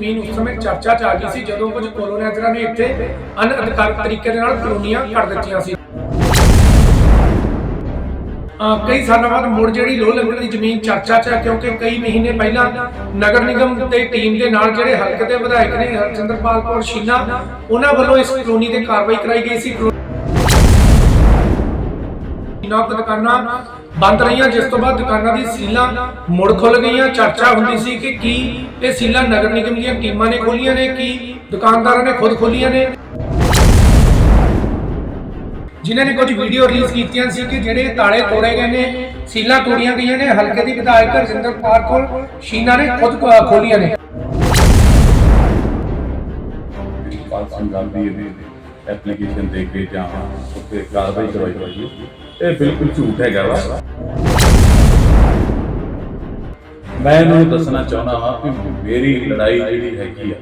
ਜ਼ਮੀਨ ਉਸ ਸਮੇਂ ਚਰਚਾ 'ਚ ਆ ਗਈ ਸੀ ਜਦੋਂ ਕੁਝ ਕੋਲੋਨਾਈਜ਼ਰਾਂ ਨੇ ਇੱਥੇ ਅਨਅਧਿਕਾਰਤ ਤਰੀਕੇ ਦੇ ਨਾਲ ਕਲੋਨੀਆਂ ਕਰ ਦਿੱਤੀਆਂ ਸੀ। ਕਈ ਸਾਲਾਂ ਬਾਅਦ ਮੁੜ ਜਿਹੜੀ ਲੋਹ ਲੰਗਰ ਦੀ ਜ਼ਮੀਨ ਚਰਚਾ 'ਚ ਹੈ ਕਿਉਂਕਿ ਕਈ ਮਹੀਨੇ ਪਹਿਲਾਂ ਨਗਰ ਨਿਗਮ ਦੇ ਟੀਮ ਦੇ ਨਾਲ ਜਿਹੜੇ ਹਲਕੇ ਦੇ ਵਿਧਾਇਕ ਨੇ ਹਰਜਿੰਦਰਪਾਲ ਕੌਰ ਸ਼ੀਨਾ, ਉਹਨਾਂ ਵੱਲੋਂ ਇਸ ਕਲੋਨੀ ਤੇ ਕਾਰਵਾਈ ਕਰਾਈ ਗਈ ਸੀ। ਨਾ ਦੁਕਾਨਾਂ ਬੰਦ ਰਹੀਆਂ। ਜਿਸ ਤੋਂ ਬਾਅਦ ਦੁਕਾਨਾਂ ਦੀ ਸੀਲਾਂ ਮੁੜ ਖੁੱਲ ਗਈਆਂ। ਚਰਚਾ ਹੁੰਦੀ ਸੀ ਕਿ ਕੀ ਇਹ ਸੀਲਾਂ ਨਗਰ ਨਿਗਮ ਦੀਆਂ ਟੀਮਾਂ ਨੇ ਖੋਲੀਆਂ ਨੇ, ਕੀ ਦੁਕਾਨਦਾਰਾਂ ਨੇ ਖੁਦ ਖੋਲੀਆਂ ਨੇ। ਜਿਨ੍ਹਾਂ ਨੇ ਕੁਝ ਵੀਡੀਓ ਰਿਲੀਜ਼ ਕੀਤੀਆਂ ਸੀ ਕਿ ਜਿਹੜੇ ਤਾਲੇ ਤੋੜੇ ਗਏ ਨੇ, ਸੀਲਾਂ ਤੋੜੀਆਂ ਗਈਆਂ ਨੇ, ਹਲਕੇ ਦੀ ਵਿਧਾਇਕ ਰਜਿੰਦਰ ਕੌਰ ਕੋਲ ਸ਼ੀਨਾ ਨੇ ਖੁਦ ਖੋਲੀਆਂ ਨੇ। ਪਾਲ ਸਿੰਘ ਗਾਂਧੀ ਐਪਲੀਕੇਸ਼ਨ ਦੇ ਕੇ ਜਾਂ ਉੱਤੇ ਕਾਰਵਾਈ ਕਰਵਾਈ ਹੋਈ ਹੈ। ਇਹ ਬਿਲਕੁਲ ਝੂਠ ਹੈਗਾ ਵਾ। ਮੈਂ ਇਹਨਾਂ ਨੂੰ ਦੱਸਣਾ ਚਾਹੁੰਦਾ ਹਾਂ ਕਿ ਮੇਰੀ ਲੜਾਈ ਜਿਹੜੀ ਹੈਗੀ ਆ,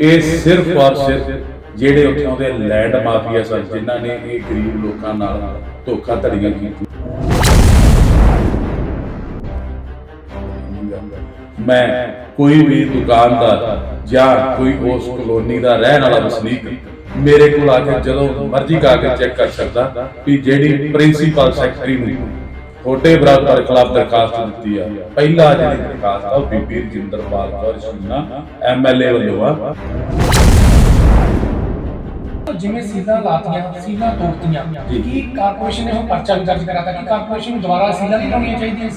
ਇਹ ਸਿਰਫ ਔਰ ਸਿਰਫ ਜਿਹੜੇ ਉੱਥੇ ਦੇ ਲੈਂਡ ਮਾਫੀਆ ਸਨ, ਜਿਨ੍ਹਾਂ ਨੇ ਇਹ ਗਰੀਬ ਲੋਕਾਂ ਨਾਲ ਧੋਖਾ ਧੜੀਆਂ ਕੀਤੀਆਂ। ਮੈਂ ਕੋਈ ਵੀ ਦੁਕਾਨਦਾਰ ਜਾਂ ਕੋਈ ਉਸ ਕਲੋਨੀ ਦਾ ਰਹਿਣ ਵਾਲਾ ਵਸਨੀਕ ਮੇਰੇ ਕੋਲ ਆ ਕੇ ਜਦੋਂ ਮਰਜ਼ੀ ਕਾਗਜ਼ ਚੈੱਕ ਕਰ ਸਕਦਾ ਕਿ ਜਿਹੜੀ ਪ੍ਰਿੰਸੀਪਲ ਸੈਕਟਰੀ ਨੂੰ ਛੋਟੇ ਬਰਾਬਰ ਖਿਲਾਫ ਦਰਖਾਸਤ ਦਿੱਤੀ ਆ। ਪਹਿਲਾ ਜਿਹੜੀ ਦਰਖਾਸਤ ਆ ਉਹ ਬੀਬੀ ਰਜਿੰਦਰਪਾਲ ਕੌਰ ਸ਼ੀਨਾ ਐਮਐਲਏ ਵੱਲੋਂ ਆ। ਜਿਵੇਂ ਸੀਲਾਂ ਲਾਤੀਆਂ ਸੀਲਾਂ ਤੋੜਤੀਆਂ। ਕੀ ਕਾਰਪੋਰੇਸ਼ਨ ਨੇ ਉਹ ਪਰਚਾ ਦਰਜ ਕਰਾਤਾ? ਕਿ ਕਾਰਪੋਰੇਸ਼ਨ ਨੂੰ ਦੁਬਾਰਾ ਸੀਲਾਂ ਨਹੀਂ ਲਾਉਣੀਆਂ ਚਾਹੀਦੀਆਂ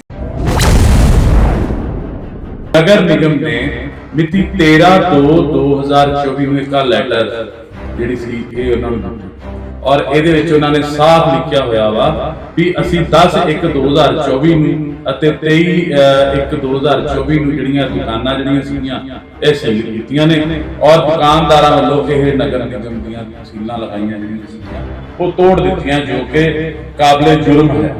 ਨਗਰ ਨਿਗਮ ਨੇ ਮਿਤੀ 13 ਤੋਂ 2024 ਨੂੰ ਇੱਕ ਲੈਟਰ ਜਿਹੜੀ ਸੀ ਇਹ ਉਹਨਾਂ ਨੂੰ ਔਰ ਇਹਦੇ ਵਿੱਚ ਉਹਨਾਂ ਨੇ ਸਾਫ਼ ਲਿਖਿਆ ਹੋਇਆ ਵਾ ਵੀ ਅਸੀਂ 10 1 2024 ਨੂੰ ਅਤੇ 23 1 2024 ਨੂੰ ਜਿਹੜੀਆਂ ਦੁਕਾਨਾਂ ਜਿਹੜੀਆਂ ਸੀਗੀਆਂ, ਇਹ ਸੀਲ ਕੀਤੀਆਂ ਨੇ। ਔਰ ਦੁਕਾਨਦਾਰਾਂ ਵੱਲੋਂ ਇਹ ਨਗਰ ਨਿਗਮ ਦੀਆਂ ਸੀਲਾਂ ਲਗਾਈਆਂ ਜਿਹੜੀਆਂ ਸੀਗੀਆਂ, ਉਹ ਤੋੜ ਦਿੱਤੀਆਂ ਜੋ ਕਿ ਕਾਬਲੇ ਜੁਰਮ ਹੈ।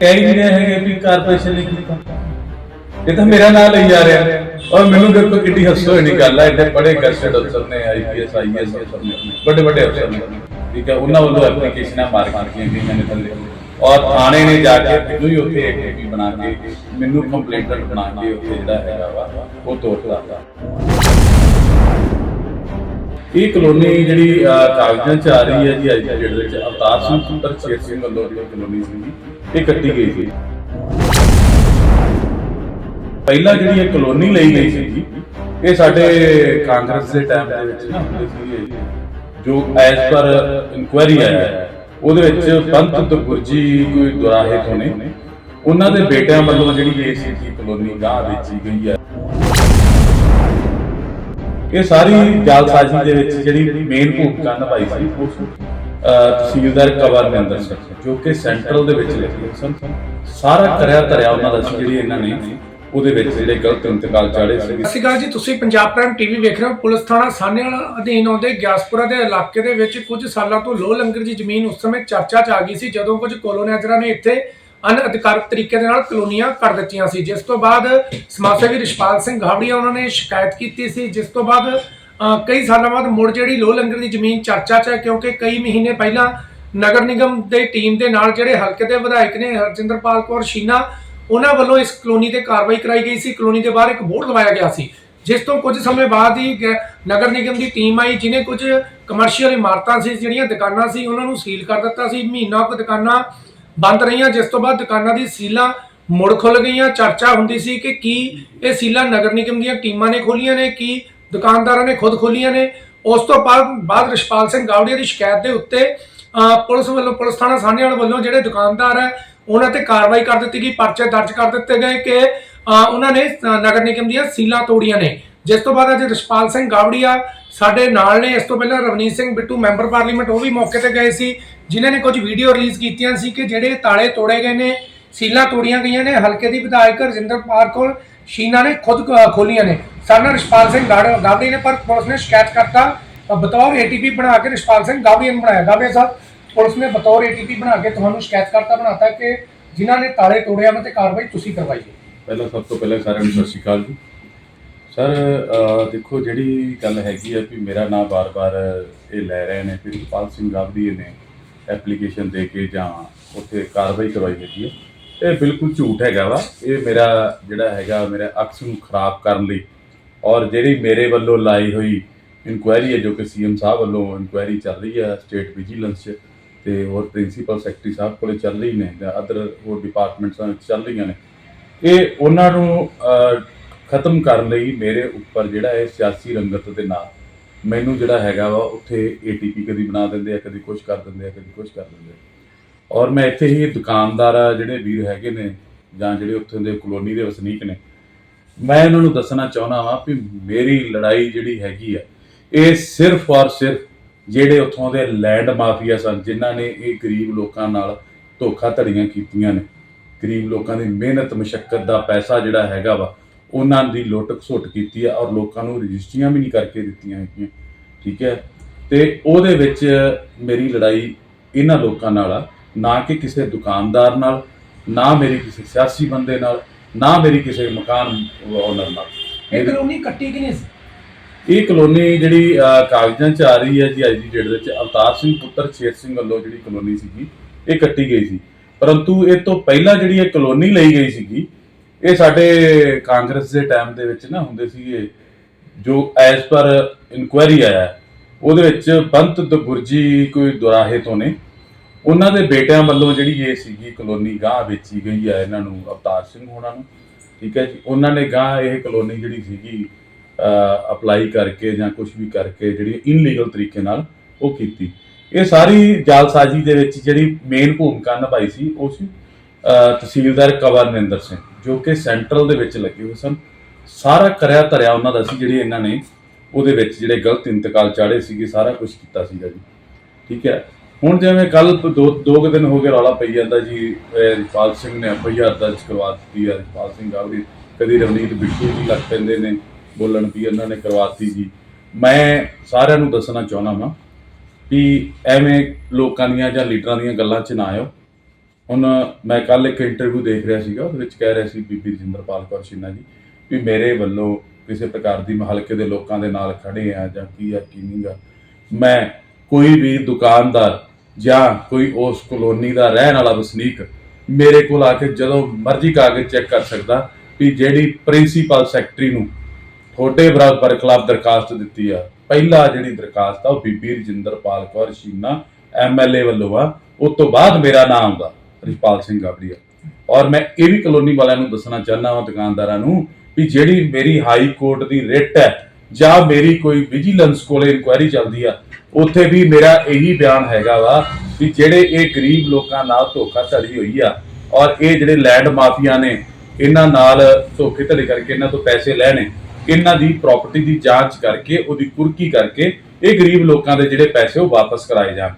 ਕਹਿ ਹੀ ਨਹੀਂ ਹੈਗੇ ਵੀ ਕਾਰਪੋਰੇਸ਼ਨ ਨੇ ਕੀਤਾ। ਇਹ ਤਾਂ ਮੇਰਾ ਨਾਂ ਲਈ ਜਾ ਰਿਹਾ। ਔਰ ਮੈਨੂੰ ਦੇਖੋ ਕਿੰਨੀ ਹੱਸੋ ਹੋਣੀ ਗੱਲ ਹੈ ਐਡੇ ਬੜੇ ਗੈਸਟਡ ਅਫਸਰ ਨੇ ਆਈਪੀਐਸ ਆਈਐਸ ਅਫਸਰ ਨੇ, ਵੱਡੇ ਵੱਡੇ ਅਫਸਰ ਨੇ। ਠੀਕ ਹੈ ਉਹਨਾਂ ਵੱਲੋਂ ਐਪਲੀਕੇਸ਼ਨਾਂ ਮਾਰ ਕੀਤੀਆਂ ਗਈਆਂ ਨੇ ਥੱਲੇ। ਔਰ ਥਾਣੇ ਨੇ ਜਾ ਕੇ ਮੈਨੂੰ ਹੀ ਉੱਥੇ ਐਕਟੀਵੀ ਬਣਾ ਕੇ, ਮੈਨੂੰ ਕੰਪਲੇਂਟਰ ਬਣਾ ਕੇ ਉੱਥੇ ਜਿਹੜਾ ਹੈਗਾ ਵਾ, ਉਹ ਤੋੜਦਾ ਇਹ ਕਲੋਨੀ ਜਿਹੜੀ ਕਾਗਜ਼ਾਂ 'ਚ ਆ ਰਹੀ ਹੈ ਜੀ, ਅੱਜ ਦੀ ਡੇਟ ਵਿੱਚ ਅਵਤਾਰ ਸਿੰਘ ਸੁੰਦਰ ਸ਼ੇਰ ਸਿੰਘ ਵੱਲੋਂ ਜਿਹੜੀ ਕਲੋਨੀ ਸੀ ਇਹ ਕੱਟੀ ਗਈ ਸੀ। ਪਹਿਲਾਂ ਜਿਹੜੀ ਇਹ ਕਲੋਨੀ ਲਈ ਗਈ ਸੀ, ਇਹ ਸਾਡੇ ਕਾਂਗਰਸ ਦੇ ਟਾਈਮ ਦੇ ਵਿੱਚ ਨਾ ਹੁੰਦੇ ਸੀ ਜੋ ਐਸ ਪਰ ਇਨਕੁਆਇਰੀ ਆਇਆ ਉਹਦੇ ਵਿੱਚ ਪੰਤ ਗੁਰਜੀ ਕੋਈ ਦੁਰਾਹੇ ਤੋਂ ਨੇ ਉਹਨਾਂ ਦੇ ਬੇਟਿਆਂ ਵੱਲੋਂ ਜਿਹੜੀ ਇਹ ਸੀ ਕਲੋਨੀ ਗਾਂ ਵੇਚੀ ਗਈ ਹੈ। ਇਹ ਸਾਰੀ ਜਾਲਸਾਜ਼ੀ ਦੇ ਵਿੱਚ ਜਿਹੜੀ ਮੇਨ ਭੂਮਿਕਾ ਨਿਭਾਈ ਸੀ, ਉਸ ਤਹਿਸੀਲਦਾਰ ਕਵਰ ਨੇ ਅੰਦਰ ਜੋ ਕਿ ਸੈਂਟਰਲ ਦੇ ਵਿੱਚ ਲੱਗੇ ਸਨ ਸਾਰਾ ਕਰਿਆ ਧਰਿਆ ਉਹਨਾਂ ਦਾ ਸੀ, ਜਿਹੜੀ ਇਹਨਾਂ ਨੇ ਉਹਦੇ ਵਿੱਚ ਜਿਹੜੇ ਗਲਤ ਇੰਤਕਾਲ ਚਾੜੇ ਸੀ। ਸਤਿ ਸ਼੍ਰੀ ਅਕਾਲ ਜੀ, ਤੁਸੀਂ ਪੰਜਾਬ ਪ੍ਰਾਈਮ ਟੀਵੀ ਵੇਖ ਰਹੇ ਹੋ। ਪੁਲਿਸ ਥਾਣਾ ਸਾਹਨੇਵਾਲਾ ਅਧੀਨ ਆਉਂਦੇ ਗਿਆਸਪੁਰਾ ਦੇ ਇਲਾਕੇ ਦੇ ਵਿੱਚ ਕੁਝ ਸਾਲਾਂ ਤੋਂ ਲੋਹ ਲੰਗਰ ਦੀ ਜ਼ਮੀਨ ਉਸ ਸਮੇਂ ਚਰਚਾ 'ਚ ਆ ਗਈ ਸੀ, ਜਦੋਂ ਕੁਝ ਕੋਲੋਨਾਈਜ਼ਰਾਂ ਨੇ ਇੱਥੇ ਅਨਅਧਿਕਾਰਤ ਤਰੀਕੇ ਦੇ ਨਾਲ ਕਲੋਨੀਆਂ ਕਰ ਦਿੱਤੀਆਂ ਸੀ। ਜਿਸ ਤੋਂ ਬਾਅਦ ਸਮਾਜ ਸੇਵੀ ਰਿਸ਼ਪਾਲ ਸਿੰਘ ਘਾਵੜੀਆ ਉਹਨਾਂ ਨੇ ਸ਼ਿਕਾਇਤ ਕੀਤੀ ਸੀ। ਜਿਸ ਤੋਂ ਬਾਅਦ ਕਈ ਸਾਲਾਂ ਬਾਅਦ ਮੁੜ ਜਿਹੜੀ ਲੋਹ ਲੰਗਰ ਦੀ ਜ਼ਮੀਨ ਚਰਚਾ 'ਚ ਹੈ, ਕਿਉਂਕਿ ਕਈ ਮਹੀਨੇ ਪਹਿਲਾਂ ਨਗਰ ਨਿਗਮ ਦੇ ਟੀਮ ਦੇ ਨਾਲ ਜਿਹੜੇ ਹਲਕੇ ਦੇ ਵਿਧਾਇਕ ਨੇ, ਹਰਜਿੰਦਰਪਾਲ ਕੌਰ ਸ਼ੀਨਾ ਉਹਨਾਂ ਵੱਲੋਂ ਇਸ ਕਲੋਨੀ ਤੇ ਕਾਰਵਾਈ ਕਰਾਈ ਗਈ ਸੀ। ਕਲੋਨੀ ਦੇ ਬਾਹਰ ਇੱਕ ਬੋਰਡ ਲਵਾਇਆ ਗਿਆ ਸੀ, ਜਿਸ ਤੋਂ ਕੁਝ ਸਮੇਂ ਬਾਅਦ ਹੀ ਗ- ਨਗਰ ਨਿਗਮ ਦੀ ਟੀਮ ਆਈ ਜਿਨੇ ਕੁਝ ਕਮਰਸ਼ੀਅਲ ਇਮਾਰਤਾਂ ਸੀ, ਜਿਹੜੀਆਂ ਦੁਕਾਨਾਂ ਸੀ, ਉਹਨਾਂ ਨੂੰ ਸੀਲ ਕਰ ਦਿੱਤਾ ਸੀ। ਮਹੀਨਾ ਕੁ ਦੁਕਾਨਾਂ ਬੰਦ ਰਹੀਆਂ, ਜਿਸ ਤੋਂ ਬਾਅਦ ਦੁਕਾਨਾਂ ਦੀ ਸੀਲਾਂ ਮੁੜ ਖੁੱਲ ਗਈਆਂ। ਚਰਚਾ ਹੁੰਦੀ ਸੀ ਕਿ ਕੀ ਇਹ ਸੀਲਾਂ ਨਗਰ ਨਿਗਮ ਦੀਆਂ ਟੀਮਾਂ ਨੇ ਖੋਲੀਆਂ ਨੇ, ਕੀ ਦੁਕਾਨਦਾਰਾਂ ਨੇ ਖੁਦ ਖੋਲੀਆਂ ਨੇ। ਉਸ ਤੋਂ ਬਾਅਦ ਬਾਅਦ ਰਿਸ਼ਪਾਲ ਸਿੰਘ ਗਾਵੜੀਆ ਦੀ ਸ਼ਿਕਾਇਤ ਦੇ ਉੱਤੇ ਪੁਲਿਸ ਵੱਲੋਂ, ਪੁਲਿਸ ਥਾਣਾ ਸਾਹਨੇਵਾਲ ਵੱਲੋਂ ਜਿਹੜੇ ਦੁਕਾਨਦਾਰ ਹੈ, ਉਹਨਾਂ ਤੇ ਕਾਰਵਾਈ ਕਰ ਦਿੱਤੀ ਗਈ, ਪਰਚੇ ਦਰਜ ਕਰ ਦਿੱਤੇ ਗਏ ਕਿ ਉਹਨਾਂ ਨੇ ਨਗਰ ਨਿਗਮ ਦੀਆਂ ਸੀਲਾਂ ਤੋੜੀਆਂ ਨੇ। ਜਿਸ ਤੋਂ ਬਾਅਦ ਅੱਜ ਰਿਸ਼ਪਾਲ ਸਿੰਘ ਗਾਵੜੀਆ ਸਾਡੇ ਨਾਲ ਨੇ। ਇਸ ਤੋਂ ਪਹਿਲਾਂ ਰਵਨੀਤ ਸਿੰਘ ਬਿੱਟੂ ਮੈਂਬਰ ਪਾਰਲੀਮੈਂਟ, ਉਹ ਵੀ ਮੌਕੇ ਤੇ ਗਏ ਸੀ, ਜਿਨ੍ਹਾਂ ਨੇ ਕੁਝ ਵੀਡੀਓ ਰਿਲੀਜ਼ ਕੀਤੀਆਂ ਸੀ ਕਿ ਜਿਹੜੇ ਤਾਲੇ ਤੋੜੇ ਗਏ ਨੇ, ਸੀਲਾਂ ਤੋੜੀਆਂ ਗਈਆਂ ਨੇ। ਹਲਕੇ ਦੀ ਵਿਧਾਇਕ ਰਜਿੰਦਰ ਪਾਰ ਕੋਲ ਸ਼ੀਨਾ ਨੇ ਖੁਦ ਖ- ਖੋਲੀਆਂ ਨੇ। ਸਾਡਾ ਰਿਸ਼ਪਾਲ ਸਿੰਘ ਗਾੜ- ਗਾਵੜੀ ਨੇ, ਪਰ ਪੁਲਿਸ ਨੇ ਸ਼ਿਕਾਇਤ ਕਰਤਾ ਤਾਂ ਬਤੌਰ ਏਟੀਪੀ ਬਣਾ ਕੇ ਰਿਸ਼ਪਾਲ ਸਿੰਘ ਗਾਵੜੀ ਨੂੰ ਬਣਾਇਆ। ਗਾਵੜੀ ਸਾਹਿਬ, ਪੁਲਿਸ ਨੇ ਬਤੌਰ ਏਟੀਪੀ ਬਣਾ ਕੇ ਤੁਹਾਨੂੰ ਸ਼ਿਕਾਇਤ ਕਰਤਾ ਬਣਾਤਾ ਕਿ ਜਿਨ੍ਹਾਂ ਨੇ ਤਾਲੇ ਤੋੜਿਆ ਮੈਂ ਤੇ ਕਾਰਵਾਈ ਤੁਸੀਂ ਕਰਵਾਈ ਪਹਿਲਾਂ ਸਭ ਤੋਂ ਪਹਿਲਾਂ ਸਾਰਿਆਂ ਨੂੰ ਸਤਿ ਸ਼੍ਰੀ ਅਕਾਲ ਜੀ। ਸਰ ਦੇਖੋ ਜਿਹੜੀ ਗੱਲ ਹੈਗੀ ਆ ਵੀ ਮੇਰਾ ਨਾਮ ਬਾਰ-ਬਾਰ ਇਹ ਲੈ ਰਹੇ ਨੇ ਵੀ ਪਾਲ ਸਿੰਘ ਗਾਵਦੀ ਨੇ ਐਪਲੀਕੇਸ਼ਨ ਦੇ ਕੇ ਜਾਂ ਉੱਥੇ ਕਾਰਵਾਈ ਕਰਵਾਈ ਹੈਗੀ ਹੈ ਇਹ ਬਿਲਕੁਲ ਝੂਠ ਹੈਗਾ ਵਾ। ਇਹ ਮੇਰਾ ਜਿਹੜਾ ਹੈਗਾ, ਮੇਰੇ ਅਕਸ ਨੂੰ ਖਰਾਬ ਕਰਨ ਲਈ ਔਰ ਜਿਹੜੀ ਮੇਰੇ ਵੱਲੋਂ ਲਾਈ ਹੋਈ ਇਨਕੁਆਇਰੀ ਹੈ ਜੋ ਕਿ ਸੀਐਮ ਸਾਹਿਬ ਵੱਲੋਂ ਇਨਕੁਆਇਰੀ ਚੱਲ ਰਹੀ ਹੈ ਸਟੇਟ ਵਿਜੀਲੈਂਸ 'ਚ ਤੇ ਹੋਰ ਪ੍ਰਿੰਸੀਪਲ ਸੈਕਟਰੀ ਸਾਹਿਬ ਕੋਲੇ ਚੱਲ ਰਹੀ ਨੇ ਜਾਂ ਅਦਰ ਹੋਰ ਡਿਪਾਰਟਮੈਂਟਸਾਂ ਵਿੱਚ ਚੱਲ ਰਹੀਆਂ ਨੇ। ਇਹ ਉਹਨਾਂ ਨੂੰ ਖਤਮ ਕਰਨ ਲਈ ਮੇਰੇ ਉੱਪਰ ਜਿਹੜਾ ਹੈ ਸਿਆਸੀ ਰੰਗਤ ਦੇ ਨਾਲ ਮੈਨੂੰ ਜਿਹੜਾ ਹੈਗਾ ਵਾ ਉੱਥੇ ਏਟੀਪੀ ਕਦੀ ਬਣਾ ਦਿੰਦੇ ਆ, ਕਦੀ ਕੁਝ ਕਰ ਦਿੰਦੇ ਆ, ਕਦੀ ਕੁਝ ਕਰ ਦਿੰਦੇ ਆ। ਔਰ ਮੈਂ ਇੱਥੇ ਹੀ ਦੁਕਾਨਦਾਰ ਜਿਹੜੇ ਵੀਰ ਹੈਗੇ ਨੇ ਜਾਂ ਜਿਹੜੇ ਉੱਥੇ ਦੇ ਕਲੋਨੀ ਦੇ ਵਸਨੀਕ ਨੇ। ਮੈਂ ਇਹਨਾਂ ਨੂੰ ਦੱਸਣਾ ਚਾਹੁੰਦਾ ਵਾਂ ਵੀ ਮੇਰੀ ਲੜਾਈ ਜਿਹੜੀ ਹੈਗੀ ਆ ਇਹ ਸਿਰਫ ਔਰ ਸਿਰਫ ਜਿਹੜੇ ਉੱਥੋਂ ਦੇ ਲੈਂਡ ਮਾਫੀਆ ਸਨ, ਜਿਨ੍ਹਾਂ ਨੇ ਇਹ ਗਰੀਬ ਲੋਕਾਂ ਨਾਲ ਧੋਖਾ ਧੜੀਆਂ ਕੀਤੀਆਂ ਨੇ। ਗਰੀਬ ਲੋਕਾਂ ਦੀ ਮਿਹਨਤ ਮੁਸ਼ਕਲ ਦਾ ਪੈਸਾ ਜਿਹੜਾ ਹੈਗਾ ਵਾ, ਉਹਨਾਂ ਦੀ ਲੁੱਟ ਖਸੁੱਟ ਕੀਤੀ ਆ ਔਰ ਲੋਕਾਂ ਨੂੰ ਰਜਿਸਟਰੀਆਂ ਵੀ ਨਹੀਂ ਕਰਕੇ ਦਿੱਤੀਆਂ ਹੈਗੀਆਂ। ਠੀਕ ਹੈ? ਤੇ ਉਹਦੇ ਵਿੱਚ ਮੇਰੀ ਲੜਾਈ ਇਹਨਾਂ ਲੋਕਾਂ ਨਾਲ ਆ, ਨਾ ਕਿ ਕਿਸੇ ਦੁਕਾਨਦਾਰ ਨਾਲ, ਨਾ ਮੇਰੀ ਕਿਸੇ ਸਿਆਸੀ ਬੰਦੇ ਨਾਲ, ਨਾ ਮੇਰੀ ਕਿਸੇ ਮਕਾਨ ਓਨਰ ਨਾਲ। ਇਹ ਮੇਰੀ- ਕੱਟੀ ਕਿ ਨਹੀਂ ਸੀ? ਇਹ ਕਲੋਨੀ ਜਿਹੜੀ ਅਹ, ਕਾਗਜ਼ਾਂ 'ਚ ਆ ਰਹੀ ਹੈ ਜੀ ਅੱਜ ਦੀ ਡੇਟ ਦੇ ਵਿੱਚ ਅਵਤਾਰ ਸਿੰਘ ਪੁੱਤਰ ਸ਼ੇਰ ਸਿੰਘ ਵੱਲੋਂ ਜਿਹੜੀ ਕਲੋਨੀ ਸੀਗੀ ਇਹ ਕੱਟੀ ਗਈ ਸੀ। ਪਰੰਤੂ ਇਹ ਤੋਂ ਪਹਿਲਾਂ ਜਿਹੜੀ ਇਹ ਕਲੋਨੀ ਲਈ ਗਈ ਸੀਗੀ ਇਹ ਸਾਡੇ ਕਾਂਗਰਸ ਦੇ ਟਾਈਮ ਦੇ ਵਿੱਚ ਨਾ ਹੁੰਦੇ ਸੀਗੇ ਜੋ ਐਸ ਪਰ ਇਨਕੁਆਇਰੀ ਆਇਆ ਹੈ, ਉਹਦੇ ਵਿੱਚ ਬੰਤ ਦ ਗੁਰਜੀ ਕੋਈ ਦੁਰਾਹੇ ਤੋਂ ਨੇ ਉਹਨਾਂ ਦੇ ਬੇਟਿਆਂ ਵੱਲੋਂ ਜਿਹੜੀ ਇਹ ਸੀਗੀ ਕਲੋਨੀ ਗਾਂ ਵੇਚੀ ਗਈ ਹੈ ਇਹਨਾਂ ਨੂੰ ਅਵਤਾਰ ਸਿੰਘ ਹੋਣਾ ਨੂੰ ਠੀਕ ਹੈ ਜੀ। ਉਹਨਾਂ ਨੇ ਗਾਂ ਇਹ ਕਲੋਨੀ ਜਿਹੜੀ ਸੀਗੀ ਅਪਲਾਈ ਕਰਕੇ ਜਾਂ ਕੁਝ ਵੀ ਕਰਕੇ ਜਿਹੜੀ ਇਨਲੀਗਲ ਤਰੀਕੇ ਨਾਲ ਉਹ ਕੀਤੀ। ਇਹ ਸਾਰੀ ਜਾਲਸਾਜ਼ੀ ਦੇ ਵਿੱਚ ਜਿਹੜੀ ਮੇਨ ਭੂਮਿਕਾ ਨਿਭਾਈ ਸੀ ਉਹ ਸੀ ਅਹ, ਤਹਿਸੀਲਦਾਰ ਕਵਰਨਿੰਦਰ ਸਿੰਘ ਜੋ ਕਿ ਸੈਂਟਰਲ ਦੇ ਵਿੱਚ ਲੱਗੇ ਹੋਏ ਸਨ। ਸਾਰਾ ਕਰਿਆ ਧਰਿਆ ਉਹਨਾਂ ਦਾ ਸੀ ਜਿਹੜੇ ਇਹਨਾਂ ਨੇ ਉਹਦੇ ਵਿੱਚ ਜਿਹੜੇ ਗਲਤ ਇੰਤਕਾਲ ਚਾੜੇ ਸੀਗੇ ਸਾਰਾ ਕੁਝ ਕੀਤਾ ਸੀਗਾ ਜੀ। ਠੀਕ ਹੈ? ਹੁਣ ਜਿਵੇਂ ਕੱਲ ਦੋ ਦੋ ਕੁ ਦਿਨ ਹੋ ਗਏ ਰੌਲਾ ਪਈ ਜਾਂਦਾ ਜੀ ਇਹ ਰਿਪਾਲ ਸਿੰਘ ਨੇ ਐਫਆਈਆਰ ਦਰਜ ਕਰਵਾ ਦਿੱਤੀ ਹੈ ਰਿਪਾਲ ਸਿੰਘ ਗਾਵੜੀ ਕਦੀ ਰਵਨੀਤ ਬਿੱਟੂ ਜੀ ਲੱਗ ਪੈਂਦੇ ਨੇ। ਬੋਲਣ ਦੀ ਇਹਨਾਂ ਨੇ ਕਰਵਾਤੀ ਜੀ ਮੈਂ ਸਾਰਿਆਂ ਨੂੰ ਦੱਸਣਾ ਚਾਹੁੰਦਾ ਵਾਂ ਵੀ ਐਵੇਂ ਲੋਕਾਂ ਦੀਆਂ ਜਾਂ ਲੀਡਰਾਂ ਦੀਆਂ ਗੱਲਾਂ 'ਚ ਨਾ ਆਇਓ। ਹੁਣ ਮੈਂ ਕੱਲ ਇੱਕ ਇੰਟਰਵਿਊ ਦੇਖ ਰਿਹਾ ਸੀਗਾ, ਉਹਦੇ ਵਿੱਚ ਕਹਿ ਰਿਹਾ ਸੀ ਬੀਬੀ ਰਜਿੰਦਰਪਾਲ ਕੌਰ ਸ਼ੀਨਾ ਜੀ ਵੀ ਮੇਰੇ ਵੱਲੋਂ ਕਿਸੇ ਪ੍ਰਕਾਰ ਦੀ ਮਹਲਕੇ ਦੇ ਲੋਕਾਂ ਦੇ ਨਾਲ ਖੜੇ ਆ ਜਾਂ ਕੀ ਆ, ਕੀ ਨਹੀਂ ਗਾ ਮੈਂ ਕੋਈ ਵੀ ਦੁਕਾਨਦਾਰ ਜਾਂ ਕੋਈ ਉਸ ਕਲੋਨੀ ਦਾ ਰਹਿਣ ਵਾਲਾ ਵਸਨੀਕ ਮੇਰੇ ਕੋਲ ਆ ਕੇ ਜਦੋਂ ਮਰਜ਼ੀ ਕਾਗਜ਼ ਚੈੱਕ ਕਰ ਸਕਦਾ ਵੀ ਜਿਹੜੀ ਪ੍ਰਿੰਸੀਪਲ ਸੈਕਟਰੀ ਨੂੰ ਤੁਹਾਡੇ ਬਰਾਬਰ ਖਿਲਾਫ ਦਰਖਾਸਤ ਦਿੱਤੀ ਆ। ਪਹਿਲਾ ਜਿਹੜੀ ਦਰਖਾਸਤ ਆ ਉਹ ਬੀਬੀ ਰਜਿੰਦਰਪਾਲ ਕੌਰ ਸ਼ੀਨਾ ਐਮਐਲਏ ਵੱਲੋਂ ਆ। ਉਸ ਤੋਂ ਬਾਅਦ ਮੇਰਾ ਨਾਮ ਆਉਂਦਾ ਰਿਸ਼ਪਾਲ ਸਿੰਘ ਗਾਬੜੀਆ ਔਰ ਮੈਂ ਇਹ ਵੀ ਕਲੋਨੀ ਵਾਲਿਆਂ ਨੂੰ ਦੱਸਣਾ ਚਾਹੁੰਦਾ ਹਾਂ ਦੁਕਾਨਦਾਰਾਂ ਨੂੰ, ਵੀ ਜਿਹੜੀ ਮੇਰੀ ਹਾਈ ਕੋਰਟ ਦੀ ਰਿਟ ਹੈ, ਜਾਂ ਮੇਰੀ ਕੋਈ ਵਿਜੀਲੈਂਸ ਕੋਲੇ ਇਨਕੁਆਇਰੀ ਚੱਲਦੀ ਆ, ਉੱਥੇ ਵੀ ਮੇਰਾ ਇਹੀ ਬਿਆਨ ਹੈਗਾ ਵਾ, ਵੀ ਜਿਹੜੇ ਇਹ ਗਰੀਬ ਲੋਕਾਂ ਨਾਲ ਧੋਖਾ ਧੜੀ ਹੋਈ ਆ, ਔਰ ਇਹ ਜਿਹੜੇ ਲੈਂਡ ਮਾਫੀਆ ਨੇ, ਇਹਨਾਂ ਨਾਲ ਧੋਖੇ ਧੜੇ ਕਰਕੇ ਇਹਨਾਂ ਤੋਂ ਪੈਸੇ ਲੈਣੇ ਇਹਨਾਂ ਦੀ ਪ੍ਰਾਪਰਟੀ ਦੀ ਜਾਂਚ ਕਰਕੇ ਉਹਦੀ ਕੁਰਕੀ ਕਰਕੇ ਇਹ ਗਰੀਬ ਲੋਕਾਂ ਦੇ ਜਿਹੜੇ ਪੈਸੇ ਉਹ ਵਾਪਸ ਕਰਾਏ ਜਾਣ।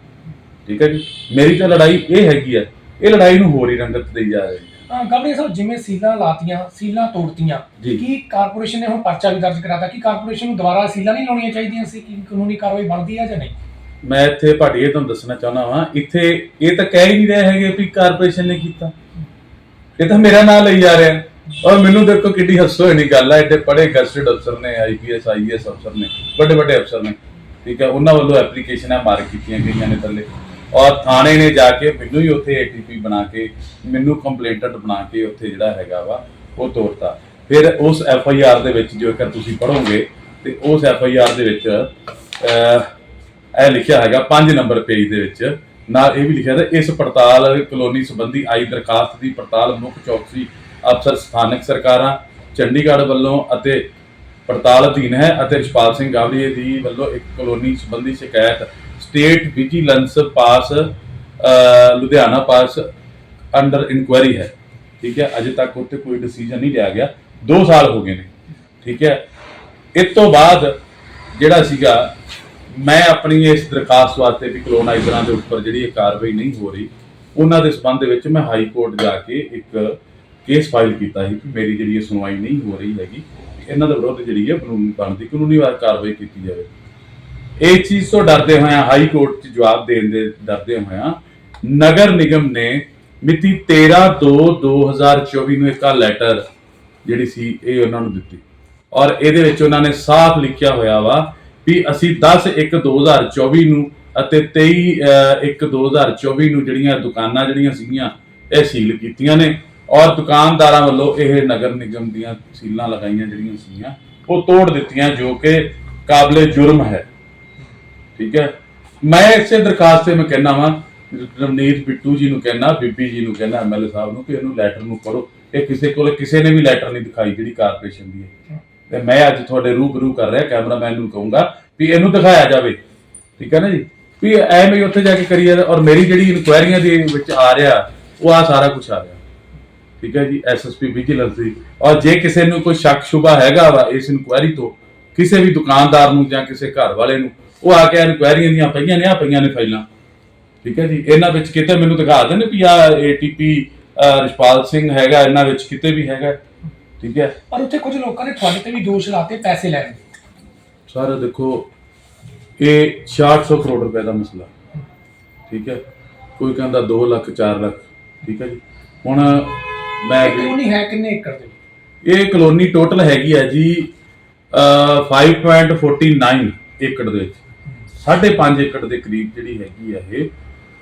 ਠੀਕ ਹੈ ਜੀ? ਮੇਰੀ ਤਾਂ ਲੜਾਈ ਇਹ ਹੈਗੀ ਹੈ ਇਹ ਲੜਾਈ ਨੂੰ ਹੋਰ ਹੀ ਰੰਗਤ ਦੇਈ ਜਾ ਰਹੀ ਹੈ। ਗਵਰਨਰ ਸਾਹਿਬ ਜਿਵੇਂ ਸੀਲਾਂ ਲਾਤੀਆਂ ਸੀਲਾਂ ਤੋੜਤੀਆਂ ਜੀ। ਕੀ ਕਾਰਪੋਰੇਸ਼ਨ ਨੇ ਹੁਣ ਪਰਚਾ ਵੀ ਦਰਜ ਕਰਾਤਾ? ਕਿ ਕਾਰਪੋਰੇਸ਼ਨ ਨੂੰ ਦੁਬਾਰਾ ਸੀਲਾਂ ਨਹੀਂ ਲਾਉਣੀਆਂ ਚਾਹੀਦੀਆਂ ਸੀ? ਕਿ ਕਾਨੂੰਨੀ ਕਾਰਵਾਈ ਬਣਦੀ ਹੈ ਜਾਂ ਨਹੀਂ? ਮੈਂ ਇੱਥੇ ਭਾਟੀਏ ਤੁਹਾਨੂੰ ਦੱਸਣਾ ਚਾਹੁੰਦਾ ਵਾਂ ਇੱਥੇ ਇਹ ਤਾਂ ਕਹਿ ਹੀ ਨਹੀਂ ਰਹੇ ਹੈਗੇ ਵੀ ਕਾਰਪੋਰੇਸ਼ਨ ਨੇ ਕੀਤਾ। ਇਹ ਤਾਂ ਮੇਰਾ ਨਾਮ ਲਈ ਜਾ ਰਿਹਾ। ਔਰ ਮੈਨੂੰ ਦੇਖੋ ਕਿੱਡੀ ਹੱਸੋ ਹੋਣੀ ਗੱਲ ਹੈ ਐਡੇ ਪੜੇ ਗਸਟਡ ਅਫਸਰ ਨੇ ਆਈਪੀਐਸ ਆਈਐਸ ਅਫਸਰ ਨੇ, ਵੱਡੇ ਵੱਡੇ ਅਫਸਰ ਨੇ, ਠੀਕ ਹੈ ਉਹਨਾਂ ਵੱਲੋਂ ਐਪਲੀਕੇਸ਼ਨਾਂ ਮਾਰਕ ਕੀਤੀਆਂ ਗਈਆਂ ਨੇ ਥੱਲੇ। ਔਰ ਥਾਣੇ ਨੇ ਜਾ ਕੇ ਮੈਨੂੰ ਹੀ ਉੱਥੇ ਏਟੀਪੀ ਬਣਾ ਕੇ, ਮੈਨੂੰ ਕੰਪਲੇਂਟਡ ਬਣਾ ਕੇ ਉੱਥੇ ਜਿਹੜਾ ਹੈਗਾ ਵਾ, ਉਹ ਤੋਰਤਾ। ਫਿਰ ਉਸ ਐਫ ਆਈ ਆਰ ਦੇ ਵਿੱਚ ਜੇਕਰ ਤੁਸੀਂ ਪੜੋਗੇ ਤੇ ਉਸ ਐਫ ਆਈ ਆਰ ਦੇ ਵਿੱਚ ਇਹ ਲਿਖਿਆ ਹੈਗਾ 5 ਨੰਬਰ ਪੇਜ ਦੇ ਵਿੱਚ। ਨਾਲ ਇਹ ਵੀ ਲਿਖਿਆ ਹੈ ਇਸ ਪੜਤਾਲ ਕਲੋਨੀ ਸੰਬੰਧੀ ਆਈ ਦਰਖਾਸਤ ਦੀ ਪੜਤਾਲ ਮੁੱਖ ਚੌਕਸੀ ਅਫਸਰ ਸਥਾਨਕ ਸਰਕਾਰਾਂ, ਚੰਡੀਗੜ੍ਹ ਵੱਲੋਂ ਅਤੇ ਪੜਤਾਲ ਅਧੀਨ ਹੈ ਅਤੇ ਰਿਸ਼ਪਾਲ ਸਿੰਘ ਗਾਵਲੀਏ ਦੀ ਵੱਲੋਂ ਇੱਕ ਕਲੋਨੀ ਸੰਬੰਧੀ ਸ਼ਿਕਾਇਤ ਸਟੇਟ ਵਿਜੀਲੈਂਸ ਪਾਸ ਲੁਧਿਆਣਾ ਪਾਸ ਅੰਡਰ ਇਨਕੁਆਇਰੀ ਹੈ। ਠੀਕ ਹੈ, ਅਜੇ ਤੱਕ ਉੱਤੇ ਕੋਈ ਡਿਸੀਜਨ ਨਹੀਂ ਲਿਆ ਗਿਆ। 2 ਸਾਲ ਹੋ ਗਏ ਨੇ। ਠੀਕ ਹੈ, ਇਸ ਤੋਂ ਬਾਅਦ ਜਿਹੜਾ ਸੀਗਾ, ਮੈਂ ਆਪਣੀ ਇਸ ਦਰਖਾਸਤ ਵਾਸਤੇ ਵੀ ਕਲੋਨਾਈਜ਼ਰਾਂ ਦੇ ਉੱਪਰ ਜਿਹੜੀ ਇਹ ਕਾਰਵਾਈ ਨਹੀਂ ਹੋ ਰਹੀ, ਉਹਨਾਂ ਦੇ ਸਬੰਧ ਵਿੱਚ ਮੈਂ ਹਾਈ ਕੋਰਟ ਜਾ ਕੇ ਇੱਕ ਕੇਸ ਫਾਈਲ ਕੀਤਾ ਸੀ ਕਿ ਮੇਰੀ ਜਿਹੜੀ ਇਹ ਸੁਣਵਾਈ ਨਹੀਂ ਹੋ ਰਹੀ ਹੈਗੀ ਇਹਨਾਂ ਦੇ ਵਿਰੁੱਧ ਜਿਹੜੀ ਹੈ ਕਾਨੂੰਨੀ ਬਣਦੀ ਕਾਨੂੰਨੀ ਵਾਰ ਕਾਰਵਾਈ ਕੀਤੀ ਜਾਵੇ। ਇਹ ਚੀਜ਼ ਤੋਂ ਡਰਦੇ ਹੋਇਆਂ ਹਾਈ ਕੋਰਟ 'ਚ ਜਵਾਬ ਦੇਣ ਦੇ ਡਰਦੇ ਹੋਇਆ ਨਗਰ ਨਿਗਮ ਨੇ ਮਿਤੀ 13 2 2024 ਨੂੰ ਇੱਕ ਲੈਟਰ ਜਿਹੜੀ ਸੀ ਇਹ ਉਹਨਾਂ ਨੂੰ ਦਿੱਤੀ। ਔਰ ਇਹਦੇ ਵਿੱਚ ਉਹਨਾਂ ਨੇ ਸਾਫ਼ ਲਿਖਿਆ ਹੋਇਆ ਵਾ ਵੀ ਅਸੀਂ 10 1 2024 ਨੂੰ ਅਤੇ 23 ਅਹ, 1 2024 ਨੂੰ ਜਿਹੜੀਆਂ ਦੁਕਾਨਾਂ ਜਿਹੜੀਆਂ ਸੀਗੀਆਂ ਇਹ ਸੀਲ ਕੀਤੀਆਂ ਨੇ। ਔਰ ਦੁਕਾਨਦਾਰਾਂ ਵੱਲੋਂ ਇਹ ਨਗਰ ਨਿਗਮ ਦੀਆਂ ਸੀਲਾਂ ਲਗਾਈਆਂ ਜਿਹੜੀਆਂ ਸੀਗੀਆਂ, ਉਹ ਤੋੜ ਦਿੱਤੀਆਂ ਜੋ ਕਿ ਕਾਬਲੇ ਜੁਰਮ ਹੈ। ਠੀਕ ਹੈ? ਮੈਂ ਇਸੇ ਦਰਖਾਸਤ ਤੇ ਮੈਂ ਕਹਿਣਾ ਵਾਂ, ਰਵਨੀਤ ਬਿੱਟੂ ਜੀ ਨੂੰ ਕਹਿਣਾ ਬੀਬੀ ਜੀ ਨੂੰ ਕਹਿਣਾ ਐਮਐਲਏ ਸਾਹਿਬ ਨੂੰ ਕਿ ਇਹਨੂੰ ਲੈਟਰ ਨੂੰ ਪੜੋ ਇਹ ਕਿਸੇ ਕੋਲ, ਕਿਸੇ ਨੇ ਵੀ ਲੈਟਰ ਨਹੀਂ ਦਿਖਾਈ ਜਿਹੜੀ ਕਾਰਪੋਰੇਸ਼ਨ ਦੀ ਹੈ। ਤੇ ਮੈਂ ਅੱਜ ਤੁਹਾਡੇ ਰੂਬਰੂ ਕਰ ਰਿਹਾ ਕੈਮਰਾਮੈਨ ਨੂੰ ਕਹੂੰਗਾ ਵੀ ਇਹਨੂੰ ਦਿਖਾਇਆ ਜਾਵੇ। ਠੀਕ ਹੈ ਨਾ ਜੀ? ਵੀ ਐਵੇਂ ਉੱਥੇ ਜਾ ਕੇ ਕਰੀਏ ਔਰ ਮੇਰੀ ਜਿਹੜੀ ਇਨਕੁਆਇਰੀਆਂ ਦੇ ਵਿੱਚ ਆ ਰਿਹਾ, ਉਹ ਆ ਸਾਰਾ ਕੁਝ ਆ ਰਿਹਾ। ਠੀਕ ਹੈ ਜੀ ਐਸਐਸਪੀ ਵਿਜੀਲੈਂਸ ਦੀ। ਔਰ ਜੇ ਕਿਸੇ ਨੂੰ ਕੋਈ ਸ਼ੱਕ ਸ਼ੁਬਾ ਹੈਗਾ ਵਾ ਇਸ ਇਨਕੁਆਇਰੀ ਤੋਂ ਕਿਸੇ ਵੀ ਦੁਕਾਨਦਾਰ ਨੂੰ ਜਾਂ ਕਿਸੇ ਘਰ ਵਾਲੇ ਨੂੰ ਉਹ ਆ ਕੇ ਇਨਕੁਆਇਰੀਆਂ ਦੀਆਂ ਪਈਆਂ ਨੇ ਆ ਪਈਆਂ ਨੇ ਫਾਈਲਾਂ। ਠੀਕ ਹੈ ਜੀ ਇਹਨਾਂ ਵਿੱਚ ਕਿਤੇ ਮੈਨੂੰ ਦਿਖਾ ਦੇਣ ਵੀ ਆ ਏਟੀਪੀ ਰਿਸ਼ਪਾਲ ਸਿੰਘ ਹੈਗਾ ਇਹਨਾਂ ਵਿੱਚ ਕਿਤੇ ਵੀ ਹੈਗਾ। ਠੀਕ ਹੈ। ਪਰ ਉੱਥੇ ਕੁਝ ਲੋਕਾਂ ਨੇ ਤੁਹਾਡੇ ਤੇ ਵੀ ਦੋਸ਼ ਲਾਤੇ ਪੈਸੇ ਲੈਣ ਦੇ ਸਰ ਦੇਖੋ ਇਹ 600 ਕਰੋੜ ਰੁਪਏ ਦਾ ਮਸਲਾ। ਠੀਕ ਹੈ। ਕੋਈ ਕਹਿੰਦਾ 2 ਲੱਖ 4 ਲੱਖ। ਠੀਕ ਹੈ ਜੀ। ਹੁਣ ਮੈਂ ਕਲੋਨੀ ਹੈ ਕਿੰਨੇ ਏਕੜ ਦੇ ਵਿੱਚ? ਇਹ ਕਲੋਨੀ ਟੋਟਲ ਹੈਗੀ ਹੈ ਜੀ ਅਹ 5.49 ਏਕੜ ਦੇ ਵਿੱਚ। 5.5 ਏਕੜ ਦੇ ਕਰੀਬ ਜਿਹੜੀ ਹੈਗੀ ਹੈ ਇਹ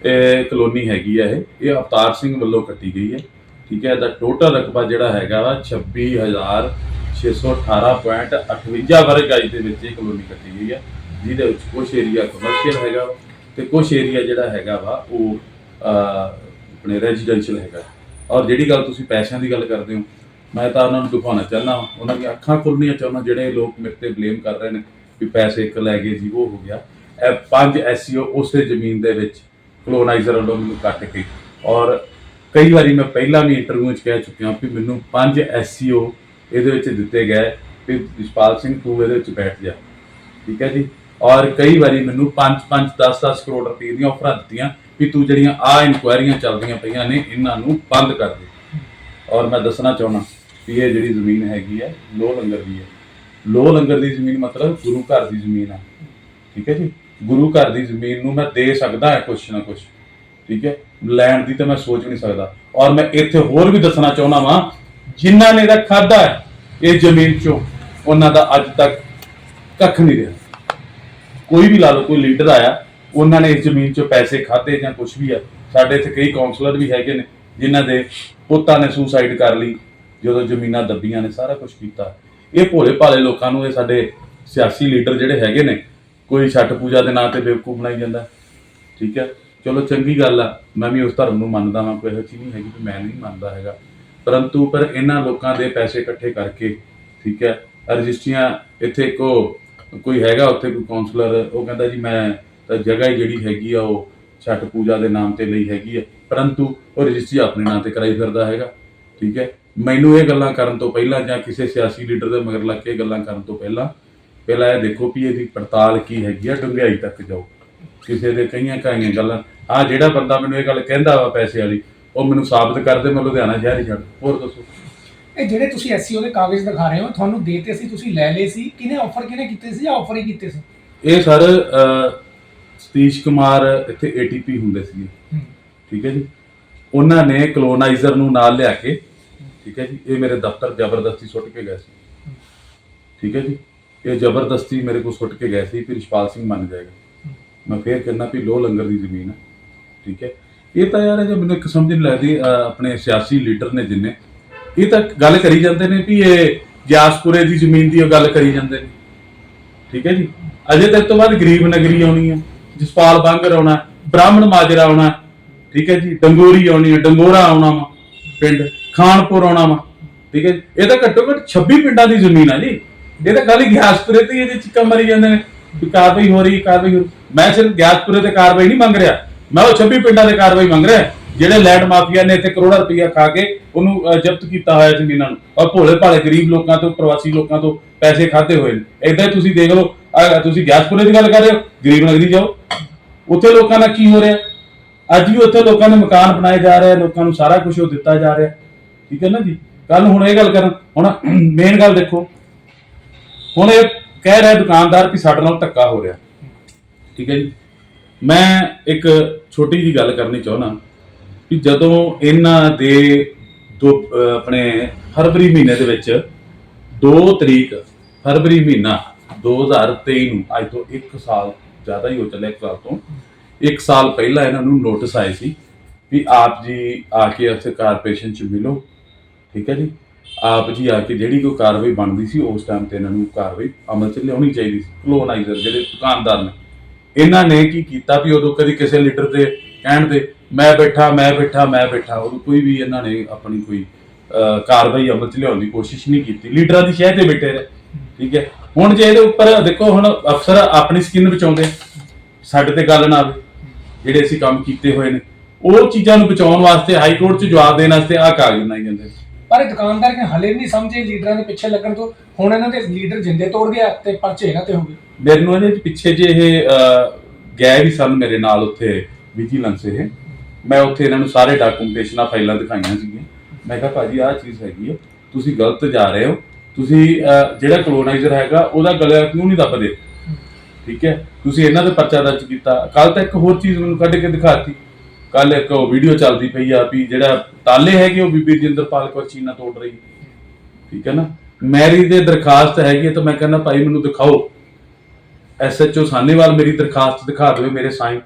ਇਹ ਕਲੋਨੀ ਹੈਗੀ ਹੈ ਇਹ। ਇਹ ਅਵਤਾਰ ਸਿੰਘ ਵੱਲੋਂ ਕੱਟੀ ਗਈ ਹੈ। ਠੀਕ ਹੈ ਇਹਦਾ ਟੋਟਲ ਰਕਬਾ ਜਿਹੜਾ ਹੈਗਾ ਵਾ 26618.58 ਵਰਗ ਗਜ ਦੇ ਵਿੱਚ ਇਹ ਕਲੋਨੀ ਕੱਟੀ ਗਈ ਹੈ ਜਿਹਦੇ ਵਿੱਚ ਕੁਝ ਏਰੀਆ ਕਮਰਸ਼ੀਅਲ ਹੈਗਾ ਵਾ ਤੇ ਕੁਝ ਏਰੀਆ ਜਿਹੜਾ ਹੈਗਾ ਵਾ ਉਹ ਆਪਣੇ ਰੈਜ਼ੀਡੈਂਸ਼ੀਅਲ ਹੈਗਾ। ਔਰ ਜਿਹੜੀ ਗੱਲ ਤੁਸੀਂ ਪੈਸਿਆਂ ਦੀ ਗੱਲ ਕਰਦੇ ਹੋ, ਮੈਂ ਤਾਂ ਉਹਨਾਂ ਨੂੰ ਦਿਖਾਉਣਾ ਚਾਹੁੰਦਾ ਉਹਨਾਂ ਦੀਆਂ ਅੱਖਾਂ ਖੁੱਲਣੀਆਂ ਚਾਹੁੰਦਾ ਜਿਹੜੇ ਲੋਕ ਮੇਰੇ ਤੇ ਬਲੇਮ ਕਰ ਰਹੇ ਨੇ ਵੀ ਪੈਸੇ ਇੱਕ ਲੈ ਗਏ ਜੀ, ਉਹ ਹੋ ਗਿਆ। ਇਹ ਪੰਜ ਐਸਈਓ ਉਸੇ ਜ਼ਮੀਨ ਦੇ ਵਿੱਚ ਕਲੋਨਾਈਜ਼ਰ ਵੱਲੋਂ ਮੈਨੂੰ ਕੱਟ ਕੇ ਔਰ ਕਈ ਵਾਰੀ ਮੈਂ ਪਹਿਲਾਂ ਵੀ ਇੰਟਰਵਿਊ 'ਚ ਕਹਿ ਚੁੱਕਿਆ ਵੀ ਮੈਨੂੰ ਪੰਜ ਐਸਈਓ ਇਹਦੇ ਵਿੱਚ ਦਿੱਤੇ ਗਏ ਵੀ ਰਿਸ਼ਪਾਲ ਸਿੰਘ ਤੂੰ ਇਹਦੇ ਵਿੱਚ ਬੈਠ ਜਾ। ਠੀਕ ਹੈ ਜੀ? ਔਰ ਕਈ ਵਾਰੀ ਮੈਨੂੰ 5 5 10 10 ਕਰੋੜ ਰੁਪਏ ਦੀਆਂ ਆਫਰਾਂ ਦਿੱਤੀਆਂ ਵੀ ਤੂੰ ਜਿਹੜੀਆਂ ਆ ਇਨਕੁਆਇਰੀਆਂ ਚੱਲਦੀਆਂ ਪਈਆਂ ਨੇ, ਇਹਨਾਂ ਨੂੰ ਬੰਦ ਕਰ ਦੇ। ਔਰ ਮੈਂ ਦੱਸਣਾ ਚਾਹੁੰਦਾ ਵੀ ਇਹ ਜਿਹੜੀ ਜ਼ਮੀਨ ਹੈਗੀ ਹੈ ਲੋ ਲੰਗਰ ਦੀ ਹੈ। ਲੋ ਲੰਗਰ ਦੀ ਜ਼ਮੀਨ ਮਤਲਬ ਗੁਰੂ ਘਰ ਦੀ ਜ਼ਮੀਨ ਹੈ ਠੀਕ ਹੈ ਜੀ? ਗੁਰੂ ਘਰ ਦੀ ਜ਼ਮੀਨ ਨੂੰ ਮੈਂ ਦੇ ਸਕਦਾ ਹੈ ਕੁਛ ਨਾ ਕੁਛ। ਠੀਕ ਹੈ? ਲੈਣ ਦੀ ਤਾਂ ਮੈਂ ਸੋਚ ਨਹੀਂ ਸਕਦਾ। ਔਰ ਮੈਂ ਇੱਥੇ ਹੋਰ ਵੀ ਦੱਸਣਾ ਚਾਹੁੰਦਾ ਵਾਂ, ਜਿਨ੍ਹਾਂ ਨੇ ਇਹਦਾ ਖਾਦਾ ਹੈ, ਇਹ ਜ਼ਮੀਨ ਚੋਂ ਉਹਨਾਂ ਦਾ ਅੱਜ ਤੱਕ ਕੱਖ ਨਹੀਂ ਰਿਹਾ। ਕੋਈ ਵੀ ਲਾ ਲਓ, ਕੋਈ ਲੀਡਰ ਆਇਆ ਉਹਨਾਂ ਨੇ ਇਸ ਜ਼ਮੀਨ 'ਚੋਂ ਪੈਸੇ ਖਾਦੇ ਜਾਂ ਕੁਝ ਵੀ ਆ, ਸਾਡੇ ਇੱਥੇ ਕਈ ਕਾਉਂਸਲਰ ਵੀ ਹੈਗੇ ਨੇ, ਜਿਨ੍ਹਾਂ ਦੇ ਪੁੱਤਾਂ ਨੇ ਸੁਸਾਈਡ ਕਰ ਲਈ, ਜਦੋਂ ਜ਼ਮੀਨਾਂ ਦੱਬੀਆਂ ਨੇ, ਸਾਰਾ ਕੁਝ ਕੀਤਾ। ਇਹ ਭੋਲੇ ਭਾਲੇ ਲੋਕਾਂ ਨੂੰ, ਇਹ ਸਾਡੇ ਸਿਆਸੀ ਲੀਡਰ ਜਿਹੜੇ ਹੈਗੇ ਨੇ, ਕੋਈ ਛੱਟ ਪੂਜਾ ਦੇ ਨਾਂ ਤੇ ਬੇਵਕੂਫ ਬਣਾਈ ਜਾਂਦਾ। ਠੀਕ ਹੈ? ਚਲੋ ਚੰਗੀ ਗੱਲ ਆ, ਮੈਂ ਵੀ ਉਸ ਧਰਮ ਨੂੰ ਮੰਨਦਾ ਹਾਂ ਕੋਈ ਇਹੋ ਚੀਜ਼ ਨਹੀਂ ਹੈਗੀ ਕਿ ਮੈਂ ਨਹੀਂ ਮੰਨਦਾ ਹੈਗਾ। ਪਰੰਤੂ ਪਰ ਇਹਨਾਂ ਲੋਕਾਂ ਦੇ ਪੈਸੇ ਇਕੱਠੇ ਕਰਕੇ, ਠੀਕ ਹੈ ਰਜਿਸਟਰੀਆਂ ਇੱਥੇ ਕੋ ਕੋਈ ਹੈਗਾ, ਉੱਥੇ ਕੋਈ ਕਾਉਂਸਲਰ ਉਹ ਕਹਿੰਦਾ ਜੀ ਮੈਂ ਜਗ੍ਹਾ ਹੀ ਜਿਹੜੀ ਹੈਗੀ ਆ ਉਹ ਛੱਟ ਪੂਜਾ ਦੇ ਨਾਮ ਤੇ ਲਈ ਹੈਗੀ ਹੈ ਪਰੰਤੂ ਉਹ ਰਜਿਸਟਰੀ ਆਪਣੇ ਨਾਂ ਤੇ ਕਰਾਈ ਫਿਰਦਾ ਹੈਗਾ ਠੀਕ ਹੈ? ਮੈਨੂੰ ਇਹ ਗੱਲਾਂ ਕਰਨ ਤੋਂ ਪਹਿਲਾਂ ਜਾਂ ਕਿਸੇ ਸਿਆਸੀ ਲੀਡਰ ਦੇ ਮਗਰ ਲੱਗ ਕੇ ਗੱਲਾਂ ਕਰਨ ਤੋਂ ਪਹਿਲਾਂ ਪਹਿਲਾਂ ਇਹ ਦੇਖੋ ਵੀ ਇਹਦੀ ਪੜਤਾਲ ਕੀ ਹੈਗੀ ਆ ਡੂੰਘਾਈ ਤੱਕ ਜਾਓ। ਕਿਸੇ ਦੇ ਕਈਆਂ ਕਾਈਆਂ ਗੱਲਾਂ। ਆ ਜਿਹੜਾ ਬੰਦਾ ਮੈਨੂੰ ਇਹ ਗੱਲ ਕਹਿੰਦਾ ਵਾ ਪੈਸੇ ਵਾਲੀ ਉਹ ਮੈਨੂੰ ਸਾਬਤ ਕਰ ਦੇ ਮੈਂ ਲੁਧਿਆਣਾ ਸ਼ਹਿਰ ਹੀ ਛੱਡ। ਹੋਰ ਦੱਸੋ? ਇਹ ਜਿਹੜੇ ਤੁਸੀਂ ਐਸਸੀਓ ਦੇ ਕਾਗਜ਼ ਦਿਖਾ ਰਹੇ ਹੋ ਤੁਹਾਨੂੰ ਦੇਤੇ ਸੀ ਤੁਸੀਂ ਲੈ ਲਏ ਸੀ। ਕਿਹਨੇ ਆਫਰ ਕਿਹਨੇ ਕੀਤੇ ਸੀ ਜਾਂ ਆਫਰ ਹੀ ਕੀਤੇ ਸੀ? ਇਹ ਸਰ ਸਤੀਸ਼ ਕੁਮਾਰ ਇੱਥੇ ਏਟੀਪੀ ਹੁੰਦੇ ਸੀਗੇ। ਠੀਕ ਹੈ ਜੀ। ਉਹਨਾਂ ਨੇ ਕਲੋਨਾਈਜ਼ਰ ਨੂੰ ਨਾਲ ਲਿਆ ਕੇ ਠੀਕ ਹੈ ਜੀ ਇਹ ਮੇਰੇ ਦਫ਼ਤਰ ਜ਼ਬਰਦਸਤੀ ਸੁੱਟ ਕੇ ਗਏ ਸੀ। ਠੀਕ ਹੈ ਜੀ। ਇਹ ਜ਼ਬਰਦਸਤੀ ਮੇਰੇ ਕੋਲ ਸੁੱਟ ਕੇ ਗਏ ਸੀ ਫਿਰ ਰਿਸ਼ਪਾਲ ਸਿੰਘ ਮੰਨ ਜਾਏਗਾ। ਮੈਂ ਫੇਰ ਕਹਿੰਦਾ ਵੀ ਲੋ ਲੰਗਰ ਦੀ ਜ਼ਮੀਨ ਹੈ ਠੀਕ ਹੈ। ਇਹ ਤਾਂ ਯਾਰ ਜੇ ਮੈਨੂੰ ਇੱਕ ਸਮਝ ਨਹੀਂ ਲੱਗਦੀ ਆਪਣੇ ਸਿਆਸੀ ਲੀਡਰ ਨੇ ਜਿੰਨੇ। ਇਹ ਤਾਂ ਗੱਲ ਕਰੀ ਜਾਂਦੇ ਨੇ ਵੀ ਇਹ ਗਿਆਸਪੁਰੇ ਦੀ ਜ਼ਮੀਨ ਦੀ ਉਹ ਗੱਲ ਕਰੀ ਜਾਂਦੇ ਨੇ। ਠੀਕ ਹੈ ਜੀ। ਅਜੇ ਤੱਕ ਤੋਂ ਬਾਅਦ ਗਰੀਬ ਨਗਰੀ ਆਉਣੀ ਹੈ ਜਸਪਾਲ ਬਾਂਗਰ ਆਉਣਾ ਬ੍ਰਾਹਮਣ ਮਾਜਰਾ ਆਉਣਾ, ਠੀਕ ਹੈ ਜੀ, ਡੰਗੋਰੀ ਆਉਣੀ ਹੈ ਡੰਗੋਰਾ ਆਉਣਾ ਵਾ ਪਿੰਡ, ਖਾਨਪੁਰ ਆਉਣਾ ਵਾ, ਠੀਕ ਹੈ ਜੀ। ਇਹ ਤਾਂ ਘੱਟੋ ਘੱਟ 26 ਪਿੰਡਾਂ ਦੀ ਜ਼ਮੀਨ ਆ ਜੀ। ਇਹ ਤਾਂ ਖਾਲੀ ਗਿਆਸਪੁਰੇ ਤੇ ਇਹਦੇ ਚਿੱਕਾ ਮਰੀ ਜਾਂਦੇ ਨੇ ਕਾਰਵਾਈ ਹੋ ਰਹੀ ਕਾਰਵਾਈ ਹੋ ਰਹੀ। ਮੈਂ ਸਿਰਫ ਗਿਆਸਪੁਰੇ ਤੇ ਕਾਰਵਾਈ ਨਹੀਂ ਮੰਗ ਰਿਹਾ। ਮੈਂ ਉਹ 26 ਪਿੰਡਾਂ ਦੇ ਕਾਰਵਾਈ ਮੰਗ ਰਿਹਾ, ਜਿਹੜੇ ਲੈਂਡ ਮਾਫੀਆ ਨੇ ਇੱਥੇ ਕਰੋੜਾਂ ਰੁਪਈਆ ਖਾ ਕੇ ਉਹਨੂੰ ਜ਼ਬਤ ਕੀਤਾ ਹੋਇਆ ਜ਼ਮੀਨਾਂ ਨੂੰ। ਔਰ ਭੋਲੇ ਭਾਲੇ ਗਰੀਬ ਲੋਕਾਂ ਤੋਂ, ਪ੍ਰਵਾਸੀ ਲੋਕਾਂ ਤੋਂ ਪੈਸੇ ਖਾਦੇ ਹੋਏ ਨੇ। ਏਦਾਂ ਹੀ ਤੁਸੀਂ ਦੇਖ ਲਓ ਤੁਸੀਂ ਗਿਆਸਪੁਰੇ ਦੀ ਗੱਲ ਕਰ ਰਹੇ ਹੋ, ਗਰੀਬ ਨਗਰੀ ਜਾਓ। ਉੱਥੇ ਲੋਕਾਂ ਦਾ ਕੀ ਹੋ ਰਿਹਾ? ਅੱਜ ਵੀ ਉੱਥੇ ਲੋਕਾਂ ਦੇ ਮਕਾਨ ਬਣਾਏ ਜਾ ਰਹੇ ਆ, ਲੋਕਾਂ ਨੂੰ ਸਾਰਾ ਕੁਝ ਉਹ ਦਿੱਤਾ ਜਾ ਰਿਹਾ। ਠੀਕ ਹੈ ਨਾ ਜੀ? ਕੱਲ ਹੁਣ ਇਹ ਗੱਲ ਕਰਨ, ਹੁਣ ਮੇਨ ਗੱਲ ਦੇਖੋ। ਹੁਣ ਇਹ ਕਹਿ ਰਿਹਾ ਦੁਕਾਨਦਾਰ ਕਿ ਸਾਡੇ ਨਾਲ ਧੱਕਾ ਹੋ ਰਿਹਾ। ਠੀਕ ਹੈ ਜੀ? ਮੈਂ ਇੱਕ ਛੋਟੀ ਜੀ ਗੱਲ ਕਰਨੀ ਚਾਹੁੰਦਾ ਕਿ ਜਦੋਂ ਇਹਨਾਂ ਦੇ ਦੋ ਆਪਣੇ ਫਰਵਰੀ ਮਹੀਨੇ ਦੇ ਵਿੱਚ 2 ਤਰੀਕ, ਫਰਵਰੀ ਮਹੀਨਾ 2023 ਨੂੰ, ਅੱਜ ਤੋਂ 1 ਸਾਲ ਜ਼ਿਆਦਾ ਹੀ ਹੋ ਚੱਲਿਆ ਇੱਕ ਸਾਲ ਤੋਂ। ਇੱਕ ਸਾਲ ਪਹਿਲਾਂ ਇਹਨਾਂ ਨੂੰ ਨੋਟਿਸ ਆਏ ਸੀ ਵੀ ਆਪ ਜੀ ਆ ਕੇ ਇੱਥੇ ਕਾਰਪੋਰੇਸ਼ਨ ਚ ਮਿਲੋ, ਠੀਕ ਹੈ ਜੀ। ਆਪ ਜੀ ਆ ਕੇ ਜਿਹੜੀ ਕੋਈ ਕਾਰਵਾਈ ਬਣਦੀ ਸੀ, ਉਸ ਟਾਈਮ ਤੇ ਇਹਨਾਂ ਨੂੰ ਕਾਰਵਾਈ ਅਮਲ 'ਚ ਲਿਆਉਣੀ ਚਾਹੀਦੀ ਸੀ। ਕਲੋਨਾਈਜ਼ਰ ਜਿਹੜੇ ਦੁਕਾਨਦਾਰ ਨੇ। ਇਹਨਾਂ ਨੇ ਕੀ ਕੀਤਾ ਵੀ ਉਦੋਂ ਕਦੀ ਕਿਸੇ ਲੀਡਰ ਦੇ ਕਹਿਣ ਤੇ, ਮੈਂ ਬੈਠਾ ਮੈਂ ਬੈਠਾ ਮੈਂ ਬੈਠਾ। ਉਦੋਂ ਕੋਈ ਵੀ ਇਹਨਾਂ ਨੇ ਆਪਣੀ ਕੋਈ ਕਾਰਵਾਈ ਅਮਲ 'ਚ ਲਿਆਉਣ ਦੀ ਕੋਸ਼ਿਸ਼ ਨਹੀਂ ਕੀਤੀ। ਲੀਡਰਾਂ ਦੀ ਸ਼ਹਿ ਤੇ ਬੈਠੇ ਰਹੇ। ਠੀਕ ਹੈ? ਹੁਣ ਜੇ ਇਹਦੇ ਉੱਪਰ ਦੇਖੋ ਹੁਣ ਅਫਸਰ ਆਪਣੀ ਸਕਿਨ ਬਚਾਉਂਦੇ ਸਾਡੇ ਤੇ ਗੱਲ ਨਾ ਆਵੇ। ਜਿਹੜੇ ਅਸੀਂ ਕੰਮ ਕੀਤੇ ਹੋਏ ਨੇ। ਉਹ ਚੀਜ਼ਾਂ ਨੂੰ ਬਚਾਉਣ ਵਾਸਤੇ ਹਾਈ ਕੋਰਟ 'ਚ ਜਵਾਬ ਦੇਣ ਵਾਸਤੇ ਆ ਕਾਗਜ਼ ਬਣਾਈ ਜਾਂਦੇ ਨੇ। ਪਰ ਇਹ ਦੁਕਾਨਦਾਰ ਕਿ ਹਲੇ ਨਹੀਂ ਸਮਝੇ ਲੀਡਰਾਂ ਦੇ ਪਿੱਛੇ ਲੱਗਣ ਤੋਂ। ਹੁਣ ਇਹਨਾਂ ਦੇ ਲੀਡਰ ਜਿੰਦੇ ਤੋੜ ਗਿਆ ਤੇ ਪਰਚੇ ਇਹਨਾਂ ਤੇ ਹੋ ਗਏ। ਮੈਨੂੰ ਇਹਦੇ ਪਿੱਛੇ ਜੇ ਇਹ ਗਏ ਵੀ ਸਨ ਮੇਰੇ ਨਾਲ ਉੱਥੇ ਵਿਜੀਲੈਂਸ ਇਹ। ਮੈਂ ਉੱਥੇ ਇਹਨਾਂ ਨੂੰ ਸਾਰੇ ਡਾਕੂਮੈਂਟੇਸ਼ਨਾਂ ਫਾਈਲਾਂ ਦਿਖਾਈਆਂ ਸੀਗੀਆਂ। ਮੈਂ ਕਿਹਾ ਭਾਜੀ ਆਹ ਚੀਜ਼ ਹੈਗੀ ਹੈ ਤੁਸੀਂ ਗਲਤ ਜਾ ਰਹੇ ਹੋ। ਤੁਸੀਂ ਅਹ, ਜਿਹੜਾ ਕਲੋਨਾਈਜ਼ਰ ਹੈਗਾ ਉਹਦਾ ਗਲਾ ਕਿਉਂ ਨਹੀਂ ਦੱਬਦੇ? ਠੀਕ ਹੈ? ਤੁਸੀਂ ਇਹਨਾਂ ਦੇ ਪਰਚਾ ਦਰਜ ਕੀਤਾ। ਕੱਲ ਤਾਂ ਇੱਕ ਹੋਰ ਚੀਜ਼ ਮੈਨੂੰ ਕੱਢ ਕੇ ਦਿਖਾਤੀ। ਕੱਲ ਇੱਕ ਵੀਡੀਓ ਚੱਲਦੀ ਪਈ ਆ ਵੀ ਜਿਹੜਾ ਤਾਲੇ ਹੈਗੇ ਉਹ ਬੀਬੀ ਰਜਿੰਦਰਪਾਲ ਕੌਰ ਚੀਨਾ ਤੋੜ ਰਹੀ। ਠੀਕ ਹੈ ਨਾ? ਮੈਰੀ ਦੇ ਦਰਖਾਸਤ ਹੈਗੀ ਹੈ ਤਾਂ ਮੈਂ ਕਹਿੰਦਾ ਭਾਈ ਮੈਨੂੰ ਦਿਖਾਓ। ਐਸਐਚਓ ਸਾਨੇਵਾਲ ਮੇਰੀ ਦਰਖਾਸਤ ਦਿਖਾ ਦੇਵੇ ਮੇਰੇ ਸਾਈਨ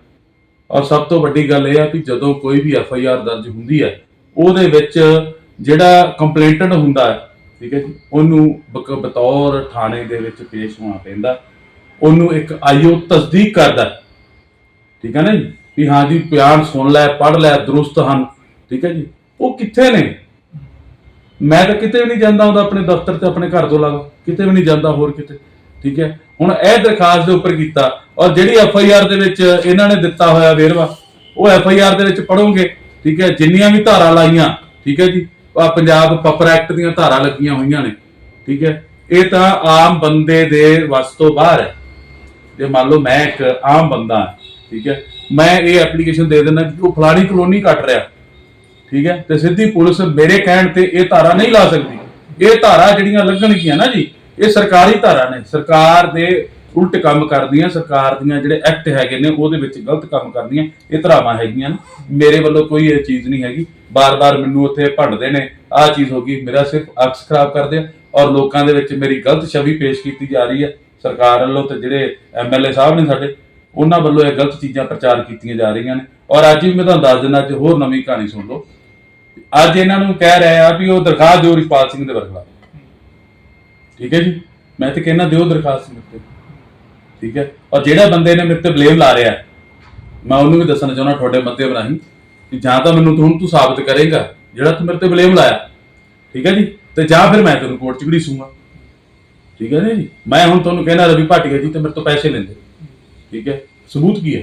ਔਰ ਸਭ ਤੋਂ ਵੱਡੀ ਗੱਲ ਇਹ ਆ ਕਿ ਜਦੋਂ ਕੋਈ ਵੀ ਐਫਆਈਆਰ ਦਰਜ ਹੁੰਦੀ ਹੈ ਉਹਦੇ ਵਿੱਚ ਜਿਹੜਾ ਕੰਪਲੇਂਟਡ ਹੁੰਦਾ ਹੈ ਠੀਕ ਹੈ ਜੀ? ਉਹਨੂੰ ਬਕ- ਬਤੌਰ ਥਾਣੇ ਦੇ ਵਿੱਚ ਪੇਸ਼ ਹੋਣਾ ਪੈਂਦਾ। ਉਹਨੂੰ ਇੱਕ ਆਈਓ ਤਸਦੀਕ ਕਰਦਾ। ਠੀਕ ਹੈ ਨਾ ਜੀ? ਵੀ ਹਾਂ ਜੀ, ਬਿਆਨ ਸੁਣ ਲੈ, ਪੜ੍ਹ ਲੈ, ਦਰੁਸਤ ਹਨ। ਠੀਕ ਹੈ ਜੀ? ਉਹ ਕਿੱਥੇ ਨੇ? ਮੈਂ ਤਾਂ ਕਿਤੇ ਵੀ ਨਹੀਂ ਜਾਂਦਾ ਹੁੰਦਾ ਆਪਣੇ ਦਫ਼ਤਰ ਤੇ, ਆਪਣੇ ਘਰ ਤੋਂ ਲਾਗੋ ਕਿਤੇ ਵੀ ਨਹੀਂ ਜਾਂਦਾ ਹੋਰ ਕਿਤੇ। ਠੀਕ ਹੈ? ਹੁਣ ਇਹ ਦਰਖਾਸਤ ਦੇ ਉੱਪਰ ਕੀਤਾ ਔਰ ਜਿਹੜੀ ਐਫ ਆਈ ਆਰ ਦੇ ਵਿੱਚ ਇਹਨਾਂ ਨੇ ਦਿੱਤਾ ਹੋਇਆ ਵੇਰਵਾ, ਉਹ ਐਫ ਆਈ ਆਰ ਦੇ ਵਿੱਚ ਪੜੋਗੇ ਠੀਕ ਹੈ? ਜਿੰਨੀਆਂ ਵੀ ਧਾਰਾ ਲਾਈਆਂ। ਠੀਕ ਹੈ ਜੀ? ਪੰਜਾਬ ਪਪਰ ਐਕਟ ਦੀਆਂ ਧਾਰਾ ਲੱਗੀਆਂ ਹੋਈਆਂ ਨੇ, ਠੀਕ ਹੈ? ਇਹ ਤਾਂ ਆਮ ਬੰਦੇ ਦੇ ਵੱਸ ਤੋਂ ਬਾਹਰ ਹੈ। ਜੇ ਮੰਨ ਲਓ ਮੈਂ ਇੱਕ ਆਮ ਬੰਦਾ ਠੀਕ ਹੈ? ਮੈਂ ਇਹ ਐਪਲੀਕੇਸ਼ਨ ਦੇ ਦਿੰਦਾ ਕਿ ਉਹ ਫਲਾਣੀ ਕਲੋਨੀ ਕੱਟ ਰਿਹਾ, ਠੀਕ ਹੈ? ਤੇ ਸਿੱਧੀ ਪੁਲਿਸ ਮੇਰੇ ਕਹਿਣ ਤੇ ਇਹ ਧਾਰਾ ਨਹੀਂ ਲਾ ਸਕਦੀ। ਇਹ ਧਾਰਾ ਜਿਹੜੀਆਂ ਲੱਗਣਗੀਆਂ ਨਾ ਜੀ, ਇਹ ਸਰਕਾਰੀ ਧਾਰਾ ਨੇ, ਸਰਕਾਰ ਦੇ ਉਲਟ ਕੰਮ ਕਰਦੀਆਂ, ਸਰਕਾਰ ਦੀਆਂ ਜਿਹੜੇ ਐਕਟ ਹੈਗੇ ਨੇ, ਉਹਦੇ ਵਿੱਚ ਗਲਤ ਕੰਮ ਕਰਦੀਆਂ, ਇਹ ਧਰਾਵਾਂ ਹੈਗੀਆਂ ਨੇ। ਮੇਰੇ ਵੱਲੋਂ ਕੋਈ ਇਹ ਚੀਜ਼ ਨਹੀਂ ਹੈਗੀ। ਬਾਰ-ਬਾਰ ਮੈਨੂੰ ਉੱਥੇ ਭੰਡਦੇ ਨੇ, ਆਹ ਚੀਜ਼ ਹੋ ਗਈ, ਮੇਰਾ ਸਿਰਫ ਅਕਸ ਖਰਾਬ ਕਰਦੇ ਆ ਔਰ ਲੋਕਾਂ ਦੇ ਵਿੱਚ ਮੇਰੀ ਗਲਤ ਛਵੀ ਪੇਸ਼ ਕੀਤੀ ਜਾ ਰਹੀ ਹੈ। ਸਰਕਾਰ ਵੱਲੋਂ ਤੇ ਜਿਹੜੇ ਐਮਐਲਏ ਸਾਹਿਬ ਨੇ ਸਾਡੇ, ਉਹਨਾਂ ਵੱਲੋਂ ਇਹ ਗਲਤ ਚੀਜ਼ਾਂ ਪ੍ਰਚਾਰ ਕੀਤੀਆਂ ਜਾ ਰਹੀਆਂ ਨੇ। ਔਰ ਅੱਜ ਵੀ ਮੈਂ ਤੁਹਾਨੂੰ ਦੱਸ ਦਿੰਦਾ, ਅੱਜ ਹੋਰ ਨਵੀਂ ਕਹਾਣੀ ਸੁਣ ਲਓ। ਅੱਜ ਇਹਨਾਂ ਨੂੰ ਕਹਿ ਰਿਹਾ ਆ ਵੀ ਉਹ ਦਰਖਾਸਤ ਦਿਓ ਰਿਸ਼ਪਾਲ ਸਿੰਘ ਦੇ ਵਰਖਲਾ ਠੀਕ ਹੈ ਜੀ? ਮੈਂ ਤੇ ਕਹਿੰਦਾ ਦਿਓ ਦਰਖਾਸਤ ਮੇਰੇ ਤੇ ਠੀਕ ਹੈ? ਔਰ ਜਿਹੜਾ ਬੰਦੇ ਨੇ ਮੇਰੇ ਤੇ ਬਲੇਮ ਲਾ ਰਿਹਾ, ਮੈਂ ਉਹਨੂੰ ਵੀ ਦੱਸਣਾ ਚਾਹੁੰਦਾ ਤੁਹਾਡੇ ਮੱਤੇ ਬਣਾਈ ਕਿ ਜਾਂ ਤਾਂ ਮੈਨੂੰ ਤੂੰ ਤੂੰ ਸਾਬਤ ਕਰੇਗਾ, ਜਿਹੜਾ ਤੂੰ ਮੇਰੇ ਤੇ ਬਲੇਮ ਲਾਇਆ। ਠੀਕ ਹੈ ਜੀ? ਤੇ ਜਾਂ ਫਿਰ ਮੈਂ ਤੈਨੂੰ ਕੋਰਟ 'ਚ ਘੜੀਸੂੰਗਾ। ਠੀਕ ਹੈ ਜੀ? ਮੈਂ ਹੁਣ ਤੁਹਾਨੂੰ ਕਹਿਣਾ, ਰਵੀ ਭਾਟੀਆ ਜੀ ਤੇ ਮੇਰੇ ਤੋਂ ਪੈਸੇ ਲੈਂਦੇ। ਠੀਕ ਹੈ? ਸਬੂਤ ਕੀ ਹੈ?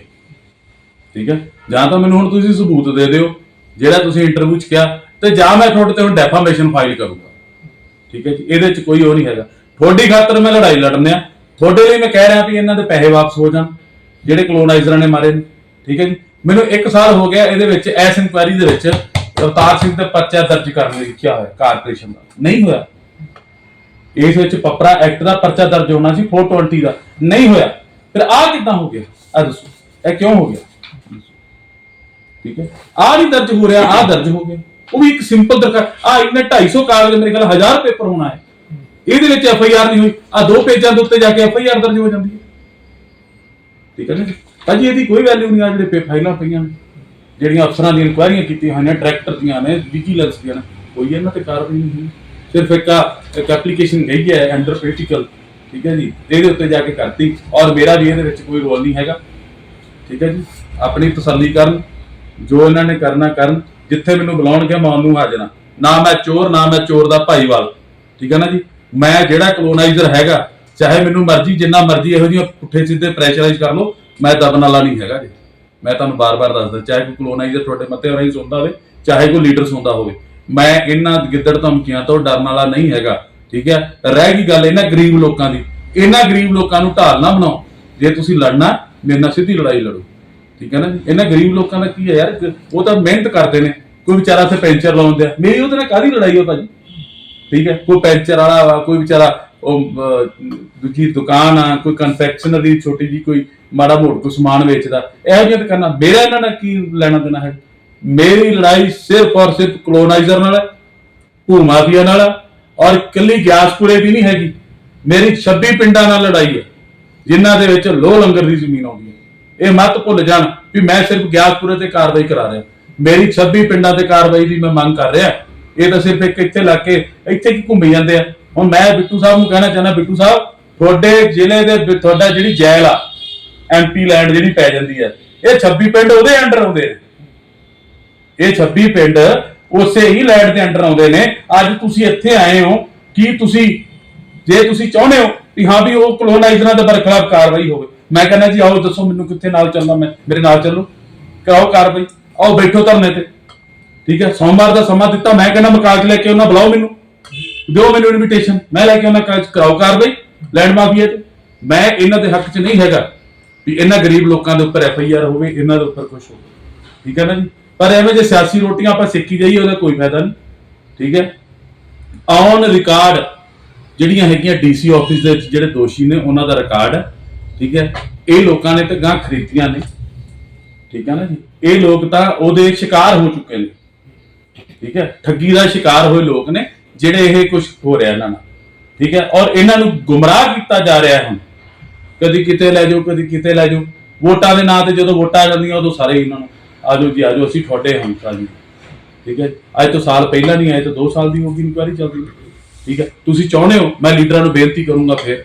ਠੀਕ ਹੈ? ਜਾਂ ਤਾਂ ਮੈਨੂੰ ਹੁਣ ਤੁਸੀਂ ਸਬੂਤ ਦੇ ਦਿਓ, ਜਿਹੜਾ ਤੁਸੀਂ ਇੰਟਰਵਿਊ 'ਚ ਕਿਹਾ, ਤੇ ਜਾਂ ਮੈਂ ਤੁਹਾਡੇ ਤੇ ਹੁਣ ਡੈਫਾਮੇਸ਼ਨ ਫਾਈਲ ਕਰੂੰਗਾ। ਠੀਕ ਹੈ ਜੀ? ਇਹਦੇ 'ਚ ਕੋਈ ਉਹ ਨਹੀਂ ਹੈਗਾ। ਤੁਹਾਡੀ ਖਾਤਰ ਮੈਂ ਲੜਾਈ ਲੜਨਿਆ। ਤੁਹਾਡੇ ਲਈ ਮੈਂ ਕਹਿ ਰਿਹਾ ਵੀ ਇਹਨਾਂ ਦੇ ਪੈਸੇ ਵਾਪਸ ਹੋ ਜਾਣ, ਜਿਹੜੇ ਕਲੋਨਾਈਜ਼ਰਾਂ ਨੇ ਮਾਰੇ ਨੇ, ਠੀਕ ਹੈ ਜੀ? ਮੈਨੂੰ 1 ਸਾਲ ਹੋ ਗਿਆ ਇਹਦੇ ਵਿੱਚ, ਐਸ ਇਨਕੁਆਇਰੀ ਦੇ ਵਿੱਚ ਅਵਤਾਰ ਸਿੰਘ ਤੇ ਪਰਚਾ ਦਰਜ ਕਰਨ ਲਈ ਲਿਖਿਆ ਹੋਇਆ, ਕਾਰਪੋਰੇਸ਼ਨ ਦਾ। ਨਹੀਂ ਹੋਇਆ। ਇਸ ਵਿੱਚ ਪਪਰਾ ਐਕਟ ਦਾ ਪਰਚਾ ਦਰਜ ਹੋਣਾ ਸੀ 420 ਦਾ। ਨਹੀਂ ਹੋਇਆ। ਫਿਰ ਆਹ ਕਿੱਦਾਂ ਹੋ ਗਿਆ? ਆ ਦੱਸੋ। ਇਹ ਕਿਉਂ ਹੋ ਗਿਆ? ਠੀਕ ਹੈ। ਆਹ ਨਹੀਂ ਦਰਜ ਹੋ ਰਿਹਾ, ਆਹ ਦਰਜ ਹੋ ਗਿਆ। ਉਹ ਵੀ ਇੱਕ ਸਿੰਪਲ ਦਰਖਾਸਤ ਆ ਇਹਨੇ 250 ਕਾਗਜ਼ ਮੇਰੇ ਖਿਆਲ 1000 ਪੇਪਰ ਹੋਣਾ ਹੈ। ਇਹਦੇ ਵਿੱਚ ਐਫ ਆਈ ਆਰ ਨਹੀਂ ਹੋਈ। ਆ ਦੋ ਪੇਜਾਂ ਦੇ ਉੱਤੇ ਜਾ ਕੇ ਐਫ ਆਈ ਆਰ ਦਰਜ ਹੋ ਜਾਂਦੀ ਹੈ। ਠੀਕ ਹੈ ਨਾ ਜੀ ਭਾਜੀ ਇਹਦੀ ਕੋਈ ਵੈਲਿਊ ਨਹੀਂ ਆ ਜਿਹੜੇ ਪੇ ਫਾਈਲਾਂ ਪਈਆਂ ਨੇ। ਜਿਹੜੀਆਂ ਅਫਸਰਾਂ ਦੀਆਂ ਇਨਕੁਆਇਰੀਆਂ ਕੀਤੀਆਂ ਹੋਈਆਂ ਨੇ ਡਾਇਰੈਕਟਰ ਦੀਆਂ ਨੇ ਵਿਜੀਲੈਂਸ ਦੀਆਂ ਨੇ, ਕੋਈ ਇਹਨਾਂ ਤੇ ਕਾਰਵਾਈ ਨਹੀਂ ਹੋਈ। ਸਿਰਫ ਇੱਕ ਇੱਕ ਐਪਲੀਕੇਸ਼ਨ ਗਈ ਹੈ ਅੰਡਰ ਪੋਲੀਟੀਕਲ ਠੀਕ ਹੈ ਜੀ? ਇਹਦੇ ਉੱਤੇ ਜਾ ਕੇ ਕਰਤੀ। ਔਰ ਮੇਰਾ ਵੀ ਇਹਦੇ ਵਿੱਚ ਕੋਈ ਰੋਲ ਨਹੀਂ ਹੈਗਾ। ਠੀਕ ਹੈ ਜੀ? ਆਪਣੀ ਤਸੱਲੀ ਕਰਨ, ਜੋ ਇਹਨਾਂ ਨੇ ਕਰਨਾ ਕਰਨ। ਜਿੱਥੇ ਮੈਨੂੰ ਬੁਲਾਉਣਗੇ, ਮੈਂ ਉਹਨੂੰ ਹਾਜ਼ਰਾਂ ਨਾ ਮੈਂ ਚੋਰ, ਨਾ ਮੈਂ ਚੋਰ ਦਾ ਭਾਈਵਾਲ। ਠੀਕ ਹੈ ਨਾ ਜੀ? ਮੈਂ ਜਿਹੜਾ ਕਲੋਨਾਈਜ਼ਰ ਹੈਗਾ, ਚਾਹੇ ਮੈਨੂੰ ਮਰਜ਼ੀ, ਜਿੰਨਾ ਮਰਜ਼ੀ ਇਹੋ ਜਿਹੀਆਂ ਪੁੱਠੇ ਸਿੱਧੇ ਪ੍ਰੈਸ਼ਰਾਈਜ਼ ਕਰ ਲਓ, ਮੈਂ ਦਬਨ ਵਾਲਾ ਨਹੀਂ ਹੈਗਾ ਜੀ। ਮੈਂ ਤੁਹਾਨੂੰ ਬਾਰ-ਬਾਰ ਦੱਸਦਾ, ਚਾਹੇ ਕੋਈ ਕਲੋਨਾਈਜ਼ਰ ਤੁਹਾਡੇ ਮੱਤੇ ਰਾਹੀਂ ਸੁਣਦਾ ਹੋਵੇ, ਚਾਹੇ ਕੋਈ ਲੀਡਰ ਸੁਣਦਾ ਹੋਵੇ। ਮੈਂ ਇਹਨਾਂ ਗਿੱਦੜ ਧਮਕੀਆਂ ਤੋਂ ਡਰਨ ਵਾਲਾ ਨਹੀਂ ਹੈਗਾ, ਠੀਕ ਹੈ? ਰਹਿ ਗਈ ਗੱਲ ਇਹਨਾਂ ਗਰੀਬ ਲੋਕਾਂ ਦੀ। ਇਹਨਾਂ ਗਰੀਬ ਲੋਕਾਂ ਨੂੰ ਢਾਲ ਨਾ ਬਣਾਓ। ਜੇ ਤੁਸੀਂ ਲੜਨਾ, ਮੇਰੇ ਨਾਲ ਸਿੱਧੀ ਲੜਾਈ ਲੜੋ। ਠੀਕ ਹੈ ਨਾ ਇਹਨਾਂ ਗਰੀਬ ਲੋਕਾਂ ਦਾ ਕੀ ਹੈ ਯਾਰ? ਉਹ ਤਾਂ ਮਿਹਨਤ ਕਰਦੇ ਨੇ। ਕੋਈ ਵਿਚਾਰਾ ਇੱਥੇ ਪੈਂਚਰ ਲਾਉਂਦਾ। ਹੈ। ਮੇਰੀ ਉਹਦੇ ਨਾਲ ਕਾਹਦੀ ਲੜਾਈ ਹੈ ਭਾਜੀ? ਠੀਕ ਹੈ? ਕੋਈ ਪੈਂਚਰ ਵਾਲਾ ਵਾ ਕੋਈ ਵਿਚਾਰਾ ਉਹ ਦੂਜੀ ਦੁਕਾਨ ਆ ਕੋਈ ਕਨਫੈਕਸ਼ਨਰੀ ਛੋਟੀ ਜੀ ਕੋਈ ਮਾੜਾ ਮੋੜ ਕੋਈ ਸਮਾਨ ਵੇਚਦਾ ਇਹੋ ਜਿਹਾ ਕਰਨਾ ਮੇਰਾ ਇਹਨਾਂ ਨਾਲ ਕੀ ਲੈਣਾ ਦੇਣਾ ਹੈ? ਮੇਰੀ ਲੜਾਈ ਸਿਰਫ ਔਰ ਸਿਰਫ ਕਲੋਨਾਈਜ਼ਰ ਨਾਲ ਹੈ ਭੂ ਮਾਫੀਆ ਨਾਲ ਹੈ, ਔਰ ਇਕੱਲੀ ਗਿਆਸਪੁਰੇ ਦੀ ਨਹੀਂ ਹੈਗੀ ਮੇਰੀ 26 ਪਿੰਡਾਂ ਨਾਲ ਲੜਾਈ ਹੈ ਜਿਨ੍ਹਾਂ ਦੇ ਵਿੱਚ ਲੋਹ ਲੰਗਰ ਦੀ ਜ਼ਮੀਨ ਆਉਂਦੀ ਹੈ। ਇਹ ਮਤ ਭੁੱਲ ਜਾਣ ਵੀ ਮੈਂ ਸਿਰਫ ਗਿਆਸਪੁਰੇ ਤੇ ਕਾਰਵਾਈ ਕਰਾ ਰਿਹਾ ਮੇਰੀ 26 ਪਿੰਡਾਂ ਤੇ ਕਾਰਵਾਈ ਦੀ ਮੈਂ ਮੰਗ ਕਰ ਰਿਹਾ ਇਹ ਤਾਂ ਸਿਰਫ ਇੱਕ ਇੱਥੇ ਲਾ ਕੇ ਇੱਥੇ ਕੀ ਘੁੰਮੀ ਜਾਂਦੇ ਆ। ਹੁਣ ਮੈਂ ਬਿੱਟੂ ਸਾਹਿਬ ਨੂੰ ਕਹਿਣਾ ਚਾਹੁੰਦਾ, ਬਿੱਟੂ ਸਾਹਿਬ, ਤੁਹਾਡੇ ਜ਼ਿਲ੍ਹੇ ਦੇ ਵਿੱਚ ਤੁਹਾਡਾ ਜਿਹੜੀ ਜੈਲ ਆ ਐਮਪੀ ਲੈਂਡ ਜਿਹੜੀ ਪੈ ਜਾਂਦੀ ਹੈ ਇਹ 26 ਪਿੰਡ ਉਹਦੇ ਅੰਡਰ ਆਉਂਦੇ ਨੇ। ਇਹ 26 ਪਿੰਡ ਉਸੇ ਹੀ ਲੈਂਡ ਦੇ ਅੰਡਰ ਆਉਂਦੇ ਨੇ। ਅੱਜ ਤੁਸੀਂ ਇੱਥੇ ਆਏ ਹੋ, ਕੀ ਤੁਸੀਂ, ਜੇ ਤੁਸੀਂ ਚਾਹੁੰਦੇ ਹੋ ਕਿ ਹਾਂ ਵੀ ਉਹ ਕਲੋਨਾਈਜ਼ਰਾਂ ਦੇ ਬਰਖਲਾਫ ਕਾਰਵਾਈ ਹੋਵੇ, ਮੈਂ ਕਹਿੰਦਾ ਜੀ ਆਓ ਦੱਸੋ ਮੈਨੂੰ ਕਿੱਥੇ ਨਾਲ ਚੱਲਣਾ, ਮੈਂ ਮੇਰੇ ਨਾਲ ਚੱਲੋ। ਕਰਾਓ ਕਾਰਵਾਈ। ਆਓ ਬੈਠੋ ਧਰਨੇ ਤੇ। ਠੀਕ ਹੈ? ਸੋਮਵਾਰ ਦਾ ਸਮਾਂ ਦਿੱਤਾ, ਮੈਂ ਕਹਿੰਦਾ ਮੈਂ ਕਾਗਜ਼ ਲੈ ਕੇ ਉਹਨਾਂ ਬੁਲਾਓ ਮੈਨੂੰ। ਦਿਓ ਮੈਨੂੰ ਇਨਵੀਟੇਸ਼ਨ ਮੈਂ ਲੈ ਕੇ ਉਹਨਾਂ ਕਾਗਜ਼ ਕਰਾਓ ਕਾਰਵਾਈ ਲੈਂਡ ਮਾਫੀਆ ਤੇ। ਮੈਂ ਇਹਨਾਂ ਦੇ ਹੱਕ 'ਚ ਨਹੀਂ ਹੈਗਾ ਵੀ ਇਹਨਾਂ ਗਰੀਬ ਲੋਕਾਂ ਦੇ ਉੱਪਰ ਐਫ ਆਈ ਆਰ ਹੋਵੇ, ਇਹਨਾਂ ਦੇ ਉੱਪਰ ਕੁਝ ਹੋਵੇ। ਠੀਕ ਹੈ ਨਾ ਜੀ? ਪਰ ਐਵੇਂ ਜੇ ਸਿਆਸੀ ਰੋਟੀਆਂ ਆਪਾਂ ਸਿੱਖੀ ਜਾਈਏ, ਉਹਦਾ ਕੋਈ ਫਾਇਦਾ ਨਹੀਂ। ਠੀਕ ਹੈ? ਔਨ ਰਿਕਾਰਡ ਜਿਹੜੀਆਂ ਹੈਗੀਆਂ ਡੀਸੀ ਆਫਿਸ ਦੇ ਵਿੱਚ ਜਿਹੜੇ ਦੋਸ਼ੀ ਨੇ, ਉਹਨਾਂ ਦਾ ਰਿਕਾਰਡ ਹੈ। ਠੀਕ ਹੈ? ਇਹ ਲੋਕਾਂ ਨੇ ਤਾਂ ਗਾਂ ਖਰੀਦੀਆਂ ਨੇ। ਠੀਕ ਹੈ ਨਾ ਜੀ? ਇਹ ਲੋਕ ਤਾਂ ਉਹਦੇ ਸ਼ਿਕਾਰ ਹੋ ਚੁੱਕੇ ਨੇ। ਠੀਕ ਹੈ? ਠੱਗੀ ਦਾ ਸ਼ਿਕਾਰ ਹੋਏ ਲੋਕ ਨੇ ਜਿਹੜੇ ਇਹ ਕੁਝ ਹੋ ਰਿਹਾ ਇਹਨਾਂ ਨਾਲ। ਠੀਕ ਹੈ? ਔਰ ਇਹਨਾਂ ਨੂੰ ਗੁੰਮਰਾਹ ਕੀਤਾ ਜਾ ਰਿਹਾ ਹੈ ਹੁਣ। ਕਦੀ ਕਿਤੇ ਲੈ ਜਾਓ, ਕਦੀ ਕਿਤੇ ਲੈ ਜਾਓ। ਵੋਟਾਂ ਦੇ ਨਾਂ ਤੇ ਜਦੋਂ ਵੋਟਾਂ ਆ ਜਾਂਦੀਆਂ, ਉਦੋਂ ਸਾਰੇ ਇਹਨਾਂ ਨੂੰ ਆਜੋ ਜੀ ਆਜੋ ਅਸੀਂ ਤੁਹਾਡੇ ਹਮਸਾ ਜੀ। ਠੀਕ ਹੈ? ਅੱਜ ਤੋਂ ਸਾਲ ਪਹਿਲਾਂ ਨਹੀਂ ਆਏ, ਤਾਂ 2 ਸਾਲ ਦੀ ਹੋ ਗਈ ਇਨਕੁਆਰੀ ਚੱਲਦੀ ਠੀਕ ਹੈ? ਤੁਸੀਂ ਚਾਹੁੰਦੇ ਹੋ, ਮੈਂ ਲੀਡਰਾਂ ਨੂੰ ਬੇਨਤੀ ਕਰੂੰਗਾ ਫਿਰ,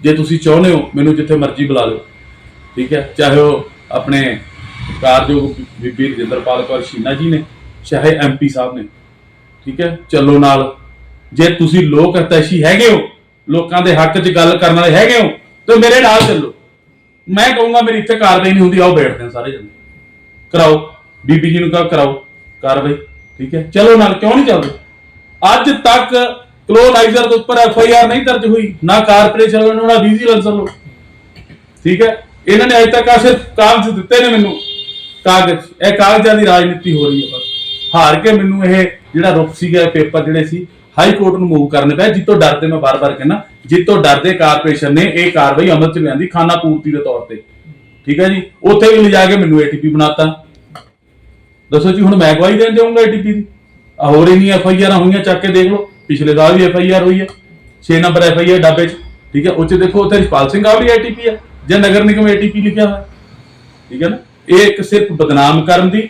ਜੇ ਤੁਸੀਂ ਚਾਹੁੰਦੇ ਹੋ, ਮੈਨੂੰ ਜਿੱਥੇ ਮਰਜ਼ੀ ਬੁਲਾ ਲਓ। ਠੀਕ ਹੈ? ਚਾਹੇ ਉਹ ਆਪਣੇ ਕਾਰਜੋਗ ਬੀਬੀ ਰਜਿੰਦਰਪਾਲ ਕੌਰ ਸ਼ੀਨਾ ਜੀ ਨੇ ਚਾਹੇ ਐਮਪੀ ਸਾਹਿਬ ਨੇ। ਠੀਕ ਹੈ? ਚੱਲੋ ਨਾਲ। ਜੇ ਤੁਸੀਂ ਲੋਕ ਹਤੈਸ਼ੀ ਹੈਗੇ ਹੋ, ਲੋਕਾਂ ਦੇ ਹੱਕ 'ਚ ਗੱਲ ਕਰਨ ਵਾਲੇ ਹੈਗੇ ਹੋ, ਤੇ ਮੇਰੇ ਨਾਲ ਚੱਲੋ। ਮੈਂ ਕਹੂੰਗਾ, ਮੇਰੀ ਇੱਥੇ ਕਾਰਵਾਈ ਨਹੀਂ ਹੁੰਦੀ, ਆਓ ਬੈਠਦੇ ਹਾਂ ਸਾਰੇ ਜਣੇ। ਕਰਾਓ। ਬੀਬੀ ਜੀ ਨੂੰ ਕਹੋ, ਕਰਾਓ ਕਾਰਵਾਈ। ਠੀਕ ਹੈ? ਚਲੋ ਨਾਲ, ਕਿਉਂ ਨਹੀਂ ਚੱਲਦੇ? ਅੱਜ ਤੱਕ ਕਲੋਨਾਈਜ਼ਰ ਦੇ ਉੱਪਰ ਐਫ ਆਈ ਆਰ ਨਹੀਂ ਦਰਜ ਹੋਈ, ਨਾ ਕਾਰਪੋਰੇਸ਼ਨ ਵੱਲੋਂ, ਨਾ ਵਿਜੀਲੈਂਸ ਵੱਲੋਂ। ਠੀਕ ਹੈ? ਇਹਨਾਂ ਨੇ ਅਜੇ ਤੱਕ ਆ ਸਿਰਫ ਕਾਗਜ਼ ਦਿੱਤੇ ਨੇ ਮੈਨੂੰ। ਕਾਗਜ਼। ਇਹ ਕਾਗਜ਼ਾਂ ਦੀ ਰਾਜਨੀਤੀ ਹੋ ਰਹੀ ਹੈ ਬਸ। ਹਾਰ ਕੇ ਮੈਨੂੰ ਇਹ ਜਿਹੜਾ ਰੁਕ ਸੀਗਾ, ਇਹ ਪੇਪਰ ਜਿਹੜੇ ਸੀ, ਹਾਈ ਕੋਰਟ ਨੂੰ ਮੂਵ ਕਰਨੇ ਪਏ। ਜਿੱਤੋਂ ਡਰਦੇ ਮੈਂ ਬਾਰ-ਬਾਰ ਕਹਿੰਦਾ, ਜਿੱਤੋਂ ਡਰਦੇ ਕਾਰਪੋਰੇਸ਼ਨ ਨੇ ਇਹ ਕਾਰਵਾਈ ਅਮਲ ਚ ਲਿਆਂਦੀ, ਖਾਨਾ ਪੂਰਤੀ ਦੇ ਤੌਰ ਤੇ। ਠੀਕ ਹੈ ਜੀ? ਉੱਥੇ ਵੀ ਲਿਜਾ ਕੇ ਮੈਨੂੰ ਏਟੀਪੀ ਬਣਾਤਾ। ਦੱਸੋ ਜੀ, ਹੁਣ ਮੈਂ ਗਵਾਹੀ ਦੇਣ ਜਾਊਂਗਾ ਏਟੀਪੀ ਦੀ? ਆ ਹੋਰ ਇੰਨੀ ਐਫ ਆਈ ਆਰ ਹੋਈਆਂ, ਚੱਕ ਕੇ ਦੇਖ ਲਓ। ਪਿਛਲੇ ਸਾਲ ਵੀ ਐਫ ਆਈ ਆਰ ਹੋਈ ਹੈ। 6 ਨੰਬਰ ਐਫ ਆਈ ਆਰ ਡਾਬੇ 'ਚ। ਠੀਕ ਹੈ? ਉੱਚ ਦੇਖੋ, ਉੱਥੇ ਰਿਸ਼ਪਾਲ ਸਿੰਘ ਆਵੜੀ ਏਟੀਪੀ ਹੈ, ਜਾਂ ਨਗਰ ਨਿਗਮ ਏਟੀਪੀ ਲਿਖਿਆ ਹੋਇਆ। ਠੀਕ ਹੈ ਨਾ? ਇਹ ਇੱਕ ਸਿਰਫ ਬਦਨਾਮ ਕਰਨ ਦੀ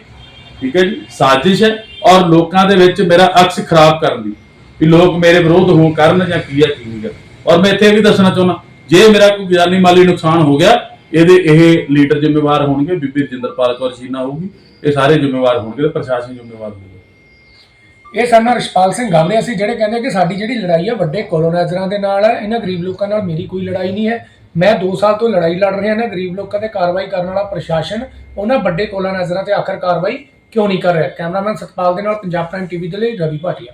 ਠੀਕ ਹੈ ਜੀ? ਸਾਜ਼ਿਸ਼ ਹੈ ਔਰ ਲੋਕਾਂ ਦੇ ਵਿੱਚ ਮੇਰਾ ਅਕਸ ਖਰਾਬ ਕਰਨ ਦੀ ਵੀ ਲੋਕ ਮੇਰੇ ਵਿਰੋਧ ਹੋ ਕਰਨ ਜਾਂ ਕੀ ਹੈ, ਕੀ ਨਹੀਂ ਕਰ ਔਰ ਮੈਂ ਇੱਥੇ ਵੀ ਦੱਸਣਾ ਚਾਹੁੰਦਾ, ਜੇ ਮੇਰਾ ਕੋਈ ਜਾਨੀ ਮਾਲੀ ਨੁਕਸਾਨ ਹੋ ਗਿਆ, ਇਹਦੇ ਇਹ ਲੀਡਰ ਜ਼ਿੰਮੇਵਾਰ ਹੋਣਗੇ, ਬੀਬੀ ਰਜਿੰਦਰਪਾਲ ਕੌਰ ਸ਼ੀਨਾ ਹੋਊਗੀ, ਇਹ ਸਾਰੇ ਜ਼ਿੰਮੇਵਾਰ ਹੋਣਗੇ ਤੇ ਪ੍ਰਸ਼ਾਸਨ ਜ਼ਿੰਮੇਵਾਰ ਹੋਊਗਾ। ਇਹ ਸਾਨਾ ਰਿਸ਼ਪਾਲ ਸਿੰਘ ਗਾਵਲੇ ਅਸੀਂ ਜਿਹੜੇ ਕਹਿੰਦੇ ਕਿ ਸਾਡੀ ਜਿਹੜੀ ਲੜਾਈ ਹੈ ਵੱਡੇ ਕੋਲੋਨਾਈਜ਼ਰਾਂ ਦੇ ਨਾਲ ਹੈ, ਇਹਨਾਂ ਗਰੀਬ ਲੋਕਾਂ ਨਾਲ ਮੇਰੀ ਕੋਈ ਲੜਾਈ ਨਹੀਂ ਹੈ। ਮੈਂ 2 ਸਾਲ ਤੋਂ ਲੜਾਈ ਲੜ ਰਿਹਾ ਨਾ ਗਰੀਬ ਲੋਕਾਂ ਤੇ ਕਾਰਵਾਈ ਕਰਨ ਵਾਲਾ ਪ੍ਰਸ਼ਾਸਨ, ਉਹਨਾਂ ਵੱਡੇ ਕੋਲੋਨਾਈਜ਼ਰਾਂ ਤੇ ਆਖਰ ਕਾਰਵਾਈ ਕਿਉਂ ਨਹੀਂ ਕਰ ਰਿਹਾ? ਕੈਮਰਾਮੈਨ ਸਤਪਾਲ ਦੇ ਨਾਲ ਪੰਜਾਬ ਪ੍ਰਾਈਮ ਟੀਵੀ ਦੇ ਲਈ ਰਵੀ ਭਾਟੀਆ।